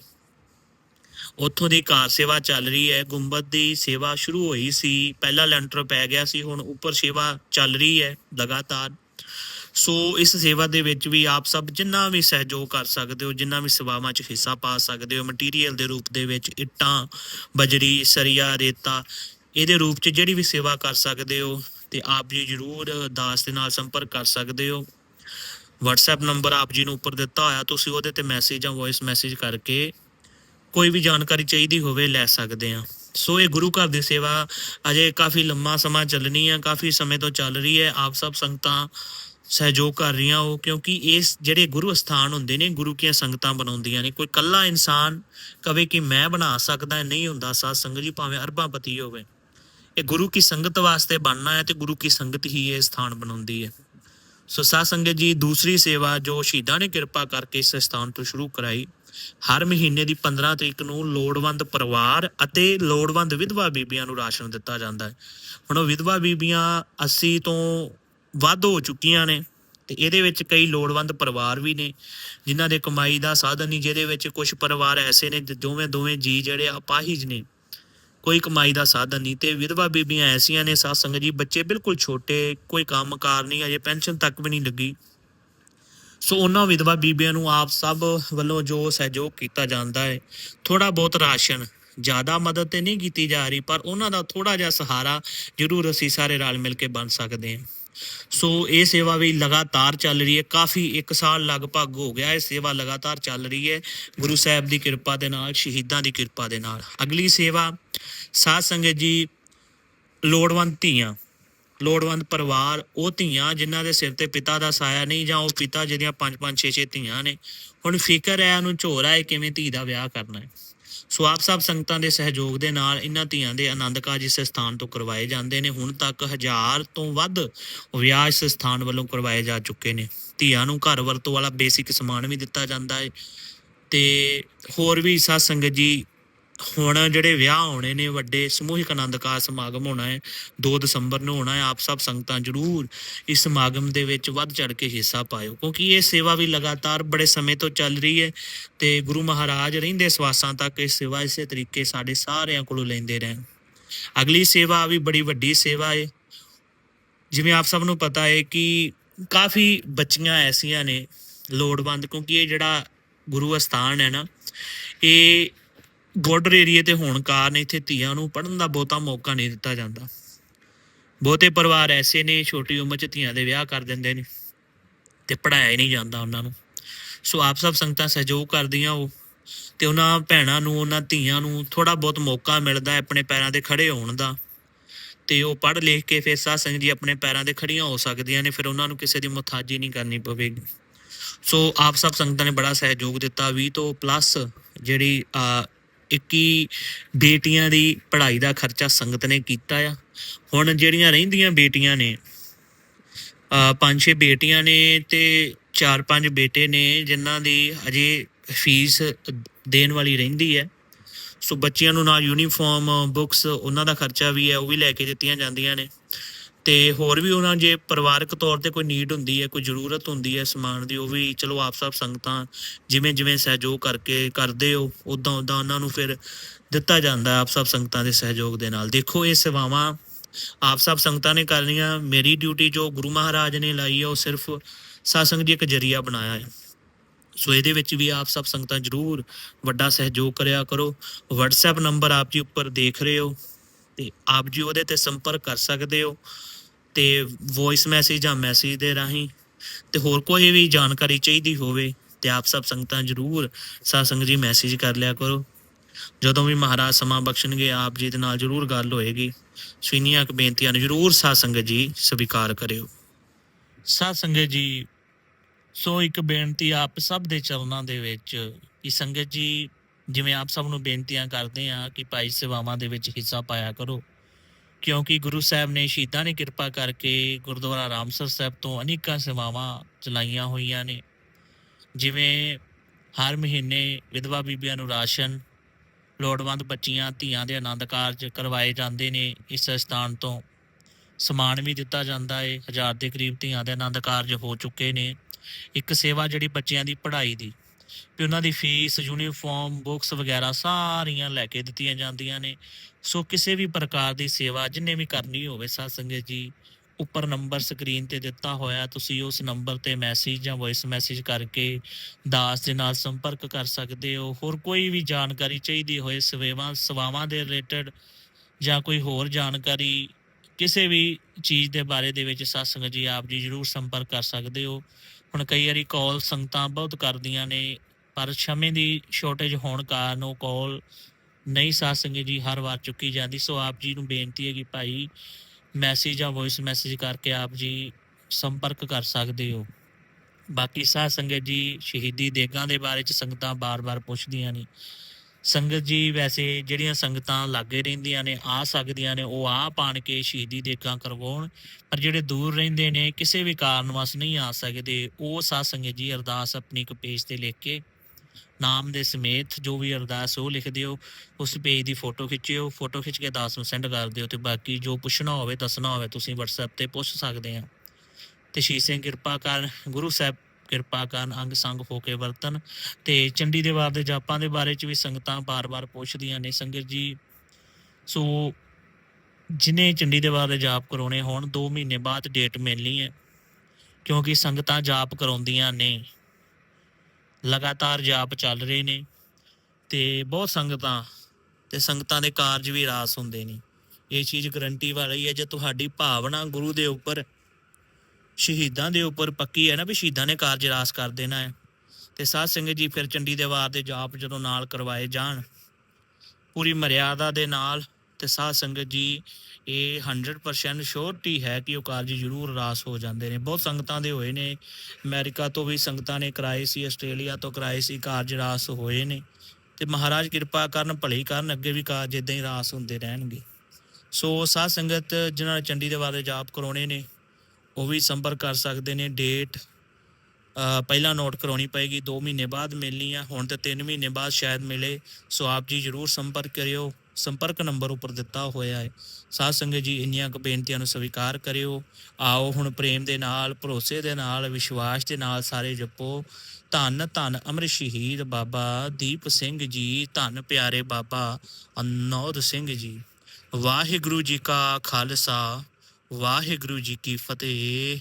ਉੱਥੋਂ ਦੀ ਕਾਰ ਸੇਵਾ ਚੱਲ ਰਹੀ ਹੈ। ਗੁੰਬਦ ਦੀ ਸੇਵਾ ਸ਼ੁਰੂ ਹੋਈ ਸੀ। ਪਹਿਲਾ ਲੈਂਟਰ ਪੈ ਗਿਆ ਸੀ। ਹੁਣ ਉੱਪਰ ਸੇਵਾ ਚੱਲ ਰਹੀ ਹੈ। ਲਗਾਤਾਰ ਸੋ ਇਸ ਸੇਵਾ ਦੇ ਵਿੱਚ ਵੀ ਆਪ ਸਭ ਜਿੰਨਾ ਵੀ ਸਹਿਯੋਗ ਕਰ ਸਕਦੇ ਹੋ, ਜਿੰਨਾ ਵੀ ਸੇਵਾਵਾਂ 'ਚ ਹਿੱਸਾ ਪਾ ਸਕਦੇ ਹੋ ਮਟੀਰੀਅਲ ਦੇ ਰੂਪ ਦੇ ਵਿੱਚ ਇੱਟਾਂ, ਬਜਰੀ, ਸਰੀਆ, ਰੇਤਾ, ਇਹਦੇ ਰੂਪ 'ਚ ਜਿਹੜੀ ਵੀ ਸੇਵਾ ਕਰ ਸਕਦੇ ਹੋ ਤੇ ਆਪ ਜੀ ਜਰੂਰ ਦਾਸ ਦੇ ਨਾਲ ਸੰਪਰਕ ਕਰ ਸਕਦੇ ਹੋ। WhatsApp ਨੰਬਰ ਆਪ ਜੀ ਨੂੰ ਉੱਪਰ ਦਿੱਤਾ ਹੋਇਆ, ਤੁਸੀਂ ਉਹਦੇ ਤੇ ਮੈਸੇਜ ਜਾਂ ਵੌਇਸ ਮੈਸੇਜ ਕਰਕੇ ਕੋਈ ਵੀ ਜਾਣਕਾਰੀ ਚਾਹੀਦੀ ਹੋਵੇ ਲੈ ਸਕਦੇ ਆ ਸੋ ਇਹ ਗੁਰੂ ਘਰ ਦੀ ਸੇਵਾ ਅਜੇ ਕਾਫੀ ਲੰਮਾ ਸਮਾਂ ਚੱਲਣੀ ਹੈ, ਕਾਫੀ ਸਮੇਂ ਤੋਂ ਚੱਲ ਰਹੀ ਹੈ, ਆਪ ਸਭ ਸੰਗਤਾਂ ਸਹਿਯੋਗ ਕਰ ਰਹੀਆਂ ਉਹ, ਕਿਉਂਕਿ ਇਸ ਜਿਹੜੇ ਗੁਰੂ ਸਥਾਨ ਹੁੰਦੇ ਨੇ, ਗੁਰੂ ਕੀਆਂ ਸੰਗਤਾਂ ਬਣਾਉਂਦੀਆਂ ਨੇ, ਕੋਈ ਕੱਲਾ ਇਨਸਾਨ ਕਵੇ ਕਿ ਮੈਂ ਬਣਾ ਸਕਦਾ, ਨਹੀਂ ਹੁੰਦਾ ਸਾਧ ਸੰਗਤ ਜੀ, ਭਾਵੇਂ ਅਰਬਾਪਤੀ ਹੋਵੇ। ਇਹ ਗੁਰੂ ਕੀ ਸੰਗਤ ਵਾਸਤੇ ਬਣਨਾ ਹੈ ਤੇ ਗੁਰੂ ਕੀ ਸੰਗਤ ਹੀ ਇਹ ਸਥਾਨ ਬਣਾਉਂਦੀ ਹੈ। ਸੋ ਸਾਧ ਸੰਗਤ ਜੀ, ਦੂਸਰੀ ਸੇਵਾ ਜੋ ਸ਼ਹੀਦਾਂ ਨੇ ਕਿਰਪਾ ਕਰਕੇ ਇਸ ਸਥਾਨ ਤੋਂ ਸ਼ੁਰੂ ਕਰਾਈ, ਹਰ ਮਹੀਨੇ ਦੀ 15 ਤਰੀਕ ਨੂੰ ਲੋੜਵੰਦ ਪਰਿਵਾਰ ਅਤੇ ਲੋੜਵੰਦ ਵਿਧਵਾ ਬੀਬੀਆਂ ਨੂੰ ਰਾਸ਼ਨ ਦਿੱਤਾ ਜਾਂਦਾ ਹੈ। ਹੁਣ ਉਹ ਵਿਧਵਾ ਬੀਬੀਆਂ 80 ਤੋਂ ਵੱਧ ਹੋ ਚੁੱਕੀਆਂ ਨੇ ਤੇ ਇਹਦੇ ਵਿੱਚ ਕਈ ਲੋੜਵੰਦ ਪਰਿਵਾਰ ਵੀ ਨੇ, ਜਿਨ੍ਹਾਂ ਦੇ ਕਮਾਈ ਦਾ ਸਾਧਨ ਨਹੀਂ, ਜਿਹਦੇ ਵਿੱਚ ਕੁਝ ਪਰਿਵਾਰ ਐਸੇ ਨੇ ਦੋਵੇਂ ਦੋਵੇਂ ਜੀ ਜਿਹੜੇ ਅਪਾਹਿਜ ਨੇ, ਕੋਈ ਕਮਾਈ ਦਾ ਸਾਧਨ ਨਹੀਂ ਤੇ ਵਿਧਵਾ ਬੀਬੀਆਂ ਐਸੀਆਂ ਨੇ ਸਾਧ ਸੰਗਤ ਜੀ, ਬੱਚੇ ਬਿਲਕੁਲ ਛੋਟੇ, ਕੋਈ ਕੰਮ ਕਾਰ ਨਹੀਂ, ਅਜੇ ਪੈਨਸ਼ਨ ਤੱਕ ਵੀ ਨਹੀਂ ਲੱਗੀ। ਸੋ ਉਹਨਾਂ ਵਿਧਵਾ ਬੀਬੀਆਂ ਨੂੰ ਆਪ ਸਭ ਵੱਲੋਂ ਜੋ ਸਹਿਯੋਗ ਕੀਤਾ ਜਾਂਦਾ ਹੈ ਥੋੜਾ ਬਹੁਤ ਰਾਸ਼ਨ, ਜ਼ਿਆਦਾ ਮਦਦ ਤੇ ਨਹੀਂ ਕੀਤੀ ਜਾ ਰਹੀ, ਪਰ ਉਹਨਾਂ ਦਾ ਥੋੜਾ ਜਿਹਾ ਸਹਾਰਾ ਜ਼ਰੂਰ ਅਸੀਂ ਸਾਰੇ ਰਲ ਮਿਲ ਕੇ ਬਣ ਸਕਦੇ ਹਾਂ। ਸੋ ਇਹ ਸੇਵਾ ਵੀ ਲਗਾਤਾਰ ਚੱਲ ਰਹੀ ਹੈ। ਕਾਫੀ 1 ਸਾਲ ਲਗਭਗ ਹੋ ਗਿਆ, ਇਹ ਸੇਵਾ ਲਗਾਤਾਰ ਚੱਲ ਰਹੀ ਹੈ। ਗੁਰੂ ਸਾਹਿਬ ਦੀ ਕਿਰਪਾ ਦੇ ਨਾਲ, ਸ਼ਹੀਦਾਂ ਦੀ ਕਿਰਪਾ ਦੇ ਨਾਲ। ਅਗਲੀ ਸੇਵਾ, ਸਾਧ ਸੰਗਤ ਜੀ, ਲੋੜਵੰਦ ਧੀਆਂ, ਲੋੜਵੰਦ ਪਰਿਵਾਰ, ਉਹ ਧੀਆਂ ਜਿਨ੍ਹਾਂ ਦੇ ਸਿਰ ਤੇ ਪਿਤਾ ਦਾ ਸਾਇਆ ਨਹੀਂ ਜਾਂ ਉਹ ਪਿਤਾ ਜਿਹਦੀਆਂ 5-5 6-6 ਧੀਆਂ ਨੇ। ਹੁਣ ਫਿਕਰ ਹੈ, ਉਹਨੂੰ ਝੋਰਾ ਹੈ, ਕਿਵੇਂ ਧੀ ਦਾ ਵਿਆਹ ਕਰਨਾ ਹੈ। ਸੋ ਆਪ ਸਭ ਸੰਗਤਾਂ ਦੇ ਸਹਿਯੋਗ ਦੇ ਨਾਲ ਇਹਨਾਂ ਧੀਆਂ ਦੇ ਆਨੰਦ ਕਾਜ ਇਸ ਸਥਾਨ ਤੋਂ ਕਰਵਾਏ ਜਾਂਦੇ ਨੇ। ਹੁਣ ਤੱਕ ਹਜ਼ਾਰ ਤੋਂ ਵੱਧ ਵਿਆਹ ਇਸ ਸਥਾਨ ਵੱਲੋਂ ਕਰਵਾਏ ਜਾ ਚੁੱਕੇ ਨੇ। ਧੀਆਂ ਨੂੰ ਘਰ ਵਰਤੋਂ ਵਾਲਾ ਬੇਸਿਕ ਸਮਾਨ ਵੀ ਦਿੱਤਾ ਜਾਂਦਾ ਹੈ ਤੇ ਹੋਰ ਵੀ ਸਾਧ ਸੰਗਤ ਜੀ ਹੁਣ ਜਿਹੜੇ ਵਿਆਹ ਹੋਣੇ ਨੇ, ਵੱਡੇ ਸਮੂਹਿਕ ਆਨੰਦ ਕਾ ਸਮਾਗਮ ਹੋਣਾ ਹੈ 2 ਦਸੰਬਰ ਨੂੰ ਹੋਣਾ ਹੈ, ਆਪ ਸਭ ਸੰਗਤਾਂ ਜਰੂਰ ਇਸ ਸਮਾਗਮ ਦੇ ਵਿੱਚ ਵੱਧ ਚੜ ਕੇ ਹਿੱਸਾ ਪਾਇਓ, ਕਿਉਂਕਿ ਇਹ ਸੇਵਾ ਵੀ ਲਗਾਤਾਰ ਬੜੇ ਸਮੇਂ ਤੋਂ ਚੱਲ ਰਹੀ ਹੈ ਤੇ ਗੁਰੂ ਮਹਾਰਾਜ ਰਹਿੰਦੇ ਸਵਾਸਾਂ ਤੱਕ ਇਹ ਸੇਵਾ ਇਸੇ ਤਰੀਕੇ ਸਾਡੇ ਸਾਰਿਆਂ ਕੋਲੋਂ ਲੈਂਦੇ ਰਹਿਣ। ਅਗਲੀ ਸੇਵਾ ਵੀ ਬੜੀ ਵੱਡੀ ਸੇਵਾ ਹੈ। ਜਿਵੇਂ ਆਪ ਸਭ ਨੂੰ ਪਤਾ ਹੈ ਕਿ ਕਾਫੀ ਬੱਚੀਆਂ ਐਸੀਆਂ ਨੇ ਲੋੜਵੰਦ, ਕਿਉਂਕਿ ਇਹ ਜਿਹੜਾ ਗੁਰੂ ਅਸਥਾਨ ਹੈ ਨਾ, ਇਹ ਬਾਰਡਰ ਏਰੀਏ ਤੇ ਹੋਣ ਕਾਰਨ ਇੱਥੇ ਧੀਆਂ ਨੂੰ ਪੜਨ ਦਾ ਬਹੁਤਾ ਮੌਕਾ ਨਹੀਂ ਦਿੱਤਾ ਜਾਂਦਾ। ਬਹੁਤੇ ਪਰਿਵਾਰ ਐਸੇ ਨੇ, ਛੋਟੀ ਉਮਰ 'ਚ ਧੀਆਂ ਦੇ ਵਿਆਹ ਕਰ ਦਿੰਦੇ ਨੇ ਤੇ ਪੜਾਇਆ ਹੀ ਨਹੀਂ ਜਾਂਦਾ ਉਹਨਾਂ ਨੂੰ। ਸੋ ਆਪ ਸਭ ਸੰਗਤਾਂ ਸਹਿਯੋਗ ਕਰਦੀਆਂ ਉਹ ਤੇ ਉਹਨਾਂ ਭੈਣਾਂ ਨੂੰ, ਉਹਨਾਂ ਧੀਆਂ ਨੂੰ ਥੋੜਾ ਬਹੁਤ ਮੌਕਾ ਮਿਲਦਾ ਹੈ ਆਪਣੇ ਪੈਰਾਂ ਤੇ ਖੜੇ ਹੋਣ ਦਾ। ਤੇ ਉਹ ਪੜ੍ਹ ਲਿਖ ਕੇ ਫਿਰ ਸਾਧ ਸੰਗਤ ਜੀ ਆਪਣੇ ਪੈਰਾਂ ਤੇ ਖੜੀਆਂ ਹੋ ਸਕਦੀਆਂ ਨੇ, ਫਿਰ ਉਹਨਾਂ ਨੂੰ ਕਿਸੇ ਦੀ ਮੁਤਾਜੀ ਨਹੀਂ ਕਰਨੀ ਪਵੇਗੀ। ਸੋ ਆਪ ਸਭ ਸੰਗਤਾਂ ਨੇ ਬੜਾ ਸਹਿਯੋਗ ਦਿੱਤਾ। 20 ਤੋਂ ਪਲੱਸ ਜਿਹੜੀ 21 ਬੇਟੀਆਂ ਦੀ ਪੜ੍ਹਾਈ ਦਾ ਖਰਚਾ ਸੰਗਤ ਨੇ ਕੀਤਾ ਆ। ਹੁਣ ਜਿਹੜੀਆਂ ਰਹਿੰਦੀਆਂ ਬੇਟੀਆਂ ਨੇ ਪੰਜ ਛੇ ਬੇਟੀਆਂ ਨੇ ਤੇ ਚਾਰ ਪੰਜ ਬੇਟੇ ਨੇ, ਜਿਨ੍ਹਾਂ ਦੀ ਅਜੇ ਫੀਸ ਦੇਣ ਵਾਲੀ ਰਹਿੰਦੀ ਹੈ। ਸੋ ਬੱਚਿਆਂ ਨੂੰ ਨਾਲ ਯੂਨੀਫਾਰਮ ਬੁੱਕਸ ਉਹਨਾਂ ਦਾ ਖਰਚਾ ਵੀ ਹੈ, ਉਹ ਵੀ ਲੈ ਕੇ ਦਿੱਤੀਆਂ ਜਾਂਦੀਆਂ ਨੇ। ਤੇ ਹੋਰ ਵੀ ਉਹਨਾਂ ਜੇ ਪਰਿਵਾਰਕ ਤੌਰ ਤੇ ਕੋਈ ਨੀਡ ਹੁੰਦੀ ਹੈ, ਕੋਈ ਜ਼ਰੂਰਤ ਹੁੰਦੀ ਹੈ ਸਮਾਨ ਦੀ, ਉਹ ਵੀ ਚਲੋ ਆਪ ਸਭ ਸੰਗਤਾਂ ਜਿਵੇਂ ਜਿਵੇਂ ਸਹਿਯੋਗ ਕਰਕੇ ਕਰਦੇ ਹੋ ਉਦਾਂ ਉਦਾਂ ਉਹਨਾਂ ਨੂੰ ਫਿਰ ਦਿੱਤਾ ਜਾਂਦਾ ਆਪ ਸਭ ਸੰਗਤਾਂ ਦੇ ਸਹਿਯੋਗ ਦੇ ਨਾਲ। ਦੇਖੋ ਇਹ ਸੇਵਾਵਾਂ ਆਪ ਸਭ ਸੰਗਤਾਂ ਨੇ ਕਰਨੀਆਂ। ਮੇਰੀ ਡਿਊਟੀ ਜੋ ਗੁਰੂ ਮਹਾਰਾਜ ਨੇ ਲਾਈ ਹੈ ਉਹ ਸਿਰਫ ਸਾਸੰਗ ਜੀ ਇੱਕ ਜਰੀਆ ਬਣਾਇਆ ਹੈ। ਸੋ ਇਹਦੇ ਵਿੱਚ ਵੀ ਆਪ ਸਭ ਸੰਗਤਾਂ ਜਰੂਰ ਵੱਡਾ ਸਹਿਯੋਗ ਕਰਿਆ ਕਰੋ। WhatsApp ਨੰਬਰ ਆਪ ਜੀ ਉੱਪਰ ਦੇਖ ਰਹੇ ਹੋ। ਆਪ ਜੀ ਉਹਦੇ ਤੇ ਸੰਪਰਕ ਕਰ ਸਕਦੇ ਹੋ ਤੇ ਵੌਇਸ ਮੈਸੇਜ ਜਾਂ ਮੈਸੇਜ ਦੇ ਰਾਹੀਂ ਤੇ ਹੋਰ ਕੋਈ ਵੀ ਜਾਣਕਾਰੀ ਚਾਹੀਦੀ ਹੋਵੇ ਤੇ ਆਪ ਸਭ ਸੰਗਤਾਂ ਜਰੂਰ ਸਾਸੰਗ ਜੀ ਮੈਸੇਜ ਕਰ ਲਿਆ ਕਰੋ। ਜਦੋਂ ਵੀ ਮਹਾਰਾਜ ਸਮਾਂ ਬਖਸ਼ਣਗੇ, ਆਪ ਜੀ ਦੇ ਨਾਲ ਜਰੂਰ ਗੱਲ ਹੋਏਗੀ। ਸਵੀਨੀਆਂ ਕੁ ਬੇਨਤੀਆਂ ਨੂੰ ਜਰੂਰ ਸਾਸੰਗ ਜੀ ਸਵੀਕਾਰ ਕਰਿਓ। ਸਾਸੰਗ ਜੀ, ਸੋ ਇੱਕ ਬੇਨਤੀ ਆਪ ਸਭ ਦੇ ਚਰਨਾਂ ਦੇ ਵਿੱਚ ਕਿ ਸੰਗਤ ਜੀ ਜਿਵੇਂ ਆਪ ਸਭ ਨੂੰ ਬੇਨਤੀਆਂ ਕਰਦੇ ਆ ਕਿ ਭਾਈ ਸੇਵਾਵਾਂ ਦੇ ਵਿੱਚ ਹਿੱਸਾ ਪਾਇਆ ਕਰੋ। ਕਿਉਂਕਿ ਗੁਰੂ ਸਾਹਿਬ ਨੇ ਸ਼ਹੀਦਾਂ ਨੇ ਕਿਰਪਾ ਕਰਕੇ ਗੁਰਦੁਆਰਾ ਰਾਮਸਰ ਸਾਹਿਬ ਤੋਂ ਅਨੇਕਾਂ ਸੇਵਾਵਾਂ ਚਲਾਈਆਂ ਹੋਈਆਂ ਨੇ। ਜਿਵੇਂ ਹਰ ਮਹੀਨੇ ਵਿਧਵਾ ਬੀਬੀਆਂ ਨੂੰ ਰਾਸ਼ਨ, ਲੋੜਵੰਦ ਬੱਚੀਆਂ, ਧੀਆਂ ਦੇ ਆਨੰਦ ਕਾਰਜ ਕਰਵਾਏ ਜਾਂਦੇ ਨੇ ਇਸ ਸਥਾਨ ਤੋਂ। ਸਮਾਨ ਵੀ ਦਿੱਤਾ ਜਾਂਦਾ ਹੈ ਹਜ਼ਾਰ ਦੇ ਕਰੀਬ ਧੀਆਂ ਦੇ ਆਨੰਦ ਕਾਰਜ ਹੋ ਚੁੱਕੇ ਨੇ। ਇੱਕ ਸੇਵਾ ਜਿਹੜੀ ਬੱਚਿਆਂ ਦੀ ਪੜ੍ਹਾਈ ਦੀ ਵੀ ਉਹਨਾਂ ਦੀ ਫੀਸ ਯੂਨੀਫਾਰਮ ਬੁੱਕਸ ਵਗੈਰਾ ਸਾਰੀਆਂ ਲੈ ਕੇ ਦਿੱਤੀਆਂ ਜਾਂਦੀਆਂ ਨੇ। ਸੋ ਕਿਸੇ ਵੀ ਪ੍ਰਕਾਰ ਦੀ ਸੇਵਾ ਜਿੰਨੇ ਵੀ ਕਰਨੀ ਹੋਵੇ ਸਾਧ ਸੰਗਤ ਜੀ, ਉੱਪਰ ਨੰਬਰ ਸਕਰੀਨ ਤੇ ਦਿੱਤਾ ਹੋਇਆ, ਤੁਸੀਂ ਉਸ ਨੰਬਰ ਤੇ ਮੈਸੇਜ ਜਾਂ ਵੌਇਸ ਮੈਸੇਜ ਕਰਕੇ ਦਾਸ ਦੇ ਨਾਲ ਸੰਪਰਕ ਕਰ ਸਕਦੇ ਹੋ। ਹੋਰ ਕੋਈ ਵੀ ਜਾਣਕਾਰੀ ਚਾਹੀਦੀ ਹੋਏ, ਸੇਵਾਵਾਂ ਸੇਵਾਵਾਂ ਦੇ ਰਿਲੇਟਡ ਜਾਂ ਕੋਈ ਹੋਰ ਜਾਣਕਾਰੀ, ਕਿਸੇ ਵੀ ਚੀਜ਼ ਦੇ ਬਾਰੇ ਦੇ ਵਿੱਚ ਸਾਧ ਸੰਗਤ ਜੀ, ਆਪ ਜੀ ਜਰੂਰ ਸੰਪਰਕ ਕਰ ਸਕਦੇ ਹੋ। ਹੁਣ ਕਈ ਵਾਰੀ ਕਾਲ ਸੰਗਤਾਂ ਬਹੁਤ ਕਰਦੀਆਂ ਨੇ, ਪਰ ਸਮੇਂ ਦੀ ਸ਼ਾਰਟੇਜ ਹੋਣ ਕਾਰਨ ਉਹ ਕਾਲ ਨਹੀਂ ਸਾਧ ਸੰਗਤ ਜੀ ਹਰ ਵਾਰ ਚੁੱਕੀ ਜਾਂਦੀ। ਸੋ ਆਪ ਜੀ ਨੂੰ ਬੇਨਤੀ ਹੈ ਕਿ ਭਾਈ ਮੈਸੇਜ ਜਾਂ ਵੌਇਸ ਮੈਸੇਜ ਕਰਕੇ ਆਪ ਜੀ ਸੰਪਰਕ ਕਰ ਸਕਦੇ ਹੋ। ਬਾਕੀ ਸਾਧ ਸੰਗਤ ਜੀ ਸ਼ਹੀਦੀ ਦੇਗਾਂ ਦੇ ਬਾਰੇ ਚ ਸੰਗਤਾਂ ਬਾਰ-ਬਾਰ ਪੁੱਛਦੀਆਂ ਨੇ। ਸੰਗਤ ਜੀ ਵੈਸੇ ਜਿਹੜੀਆਂ ਸੰਗਤਾਂ ਲਾਗੇ ਰਹਿੰਦੀਆਂ ਨੇ, ਆ ਸਕਦੀਆਂ ਨੇ, ਉਹ ਆ ਪਾਣ ਕੇ ਸ਼ਹੀਦੀ ਦੇਗਾਂ ਕਰਵਾਉਣ। ਪਰ ਜਿਹੜੇ ਦੂਰ ਰਹਿੰਦੇ ਨੇ, ਕਿਸੇ ਵੀ ਕਾਰਨ ਕਾਰਨਵਸ ਨਹੀਂ ਆ ਸਕਦੇ, ਉਹ ਸਾਧ ਸੰਗਤ ਜੀ ਅਰਦਾਸ ਆਪਣੀ ਇੱਕ ਪੇਜ ਤੇ ਲਿਖ ਕੇ, ਨਾਮ ਦੇ ਸਮੇਤ ਜੋ ਵੀ ਅਰਦਾਸ ਉਹ ਲਿਖ ਦਿਓ, ਉਸ ਪੇਜ ਦੀ ਫੋਟੋ ਖਿੱਚਿਓ, ਫੋਟੋ ਖਿੱਚ ਕੇ ਦਾਸ ਨੂੰ ਸੈਂਡ ਕਰ ਦਿਓ ਤੇ ਬਾਕੀ ਜੋ ਪੁੱਛਣਾ ਹੋਵੇ, ਦੱਸਣਾ ਹੋਵੇ, ਤੁਸੀਂ WhatsApp ਤੇ ਪੁੱਛ ਸਕਦੇ ਆ। ਤੇ ਸ਼ੀਸ਼ ਸਿੰਘ ਕਿਰਪਾ ਕਰ, ਗੁਰੂ ਸਾਹਿਬ ਕਿਰਪਾ ਕਰਨ, ਅੰਗ ਸੰਗ ਹੋ ਕੇ ਵਰਤਨ ਤੇ ਚੰਡੀ ਦੇ ਵਾਰ ਦੇ ਜਾਪਾਂ ਦੇ ਬਾਰੇ ਚ ਵੀ ਸੰਗਤਾਂ ਬਾਰ-ਬਾਰ ਪੁੱਛਦੀਆਂ ਨੇ। ਸੰਗਤ ਜੀ, ਸੋ ਜਿਨੇ ਚੰਡੀ ਦੇ ਵਾਰ ਦੇ ਜਾਪ ਕਰਾਉਣੇ ਹੋਣ 2 ਮਹੀਨੇ ਬਾਅਦ ਡੇਟ ਮਿਲਣੀ ਹੈ, ਕਿਉਂਕਿ ਸੰਗਤਾਂ ਜਾਪ ਕਰਾਉਂਦੀਆਂ ਨੇ। ਲਗਾਤਾਰ ਜਾਪ ਚੱਲ ਰਹੇ ਨੇ ਤੇ ਬਹੁਤ ਸੰਗਤਾਂ, ਤੇ ਸੰਗਤਾਂ ਦੇ ਕਾਰਜ ਵੀ ਰਾਸ ਹੁੰਦੇ ਨੇ। ਇਹ ਚੀਜ਼ ਗਰੰਟੀ ਵਾਲੀ ਹੈ, ਜੇ ਤੁਹਾਡੀ ਭਾਵਨਾ ਗੁਰੂ ਦੇ ਉੱਪਰ ਸ਼ਹੀਦਾਂ ਦੇ ਉੱਪਰ ਪੱਕੀ ਹੈ ਨਾ ਵੀ ਸ਼ਹੀਦਾਂ ਨੇ ਕਾਰਜ ਰਾਸ ਕਰ ਦੇਣਾ ਹੈ। ਤੇ ਸਾਧ ਸੰਗਤ ਜੀ ਫਿਰ ਚੰਡੀ ਦੇ ਵਾਰ ਦੇ ਜਾਪ ਜਦੋਂ ਨਾਲ ਕਰਵਾਏ ਜਾਣ, ਪੂਰੀ ਮਰਿਆਦਾ ਦੇ ਨਾਲ ਤੇ ਸਾਧ ਸੰਗਤ ਜੀ ਇਹ 100% ਸ਼ੋਰਟੀ ਹੈ ਕਿ ਉਹ ਕਾਰਜ ਜ਼ਰੂਰ ਰਾਸ ਹੋ ਜਾਂਦੇ ਨੇ। ਬਹੁਤ ਸੰਗਤਾਂ ਦੇ ਹੋਏ ਨੇ। ਅਮਰੀਕਾ ਤੋਂ ਵੀ ਸੰਗਤਾਂ ਨੇ ਕਰਾਏ ਸੀ, ਆਸਟ੍ਰੇਲੀਆ ਤੋਂ ਕਰਾਏ ਸੀ, ਕਾਰਜ ਰਾਸ ਹੋਏ ਨੇ। ਤੇ ਮਹਾਰਾਜ ਕਿਰਪਾ ਕਰਨ, ਭਲੀ ਕਰਨ, ਅੱਗੇ ਵੀ ਕਾਰਜ ਇਦਾਂ ਹੀ ਰਾਸ ਹੁੰਦੇ ਰਹਿਣਗੇ। ਸੋ ਸਾਧ ਸੰਗਤ ਜਿਨ੍ਹਾਂ ਨੇ ਚੰਡੀ ਦੇ ਵਾਰ ਜਾਪ ਕਰਾਉਣੇ ਨੇ ਉਹ ਵੀ ਸੰਪਰਕ ਕਰ ਸਕਦੇ ਨੇ ਡੇਟ ਪਹਿਲਾਂ ਨੋਟ ਕਰਾਉਣੀ ਪਏਗੀ 2 ਮਹੀਨੇ ਬਾਅਦ ਮਿਲਣੀ ਆ ਹੁਣ ਤੇ 3 ਮਹੀਨੇ ਬਾਅਦ ਸ਼ਾਇਦ ਮਿਲੇ, ਸੋ ਆਪ ਜੀ ਜਰੂਰ ਸੰਪਰਕ ਕਰਿਓ, ਸੰਪਰਕ ਨੰਬਰ ਉੱਪਰ ਦਿੱਤਾ ਹੋਇਆ ਹੈ। ਸਾਧ ਸੰਗਤ ਜੀ, ਇੰਨੀਆਂ ਕੁ ਬੇਨਤੀਆਂ ਨੂੰ ਸਵੀਕਾਰ ਕਰਿਓ, ਆਓ ਹੁਣ ਪ੍ਰੇਮ ਦੇ ਨਾਲ, ਭਰੋਸੇ ਦੇ ਨਾਲ, ਵਿਸ਼ਵਾਸ ਦੇ ਨਾਲ ਸਾਰੇ ਜਪੋ। ਧੰਨ ਧੰਨ ਅਮਰ ਸ਼ਹੀਦ ਬਾਬਾ ਦੀਪ ਸਿੰਘ ਜੀ, ਧੰਨ ਪਿਆਰੇ ਬਾਬਾ ਅਨੋਦ ਸਿੰਘ ਜੀ। ਵਾਹਿਗੁਰੂ ਜੀ ਕਾ ਖਾਲਸਾ। ਵਾਹਿਗੁਰੂ ਜੀ ਕੀ ਫਤਿਹ।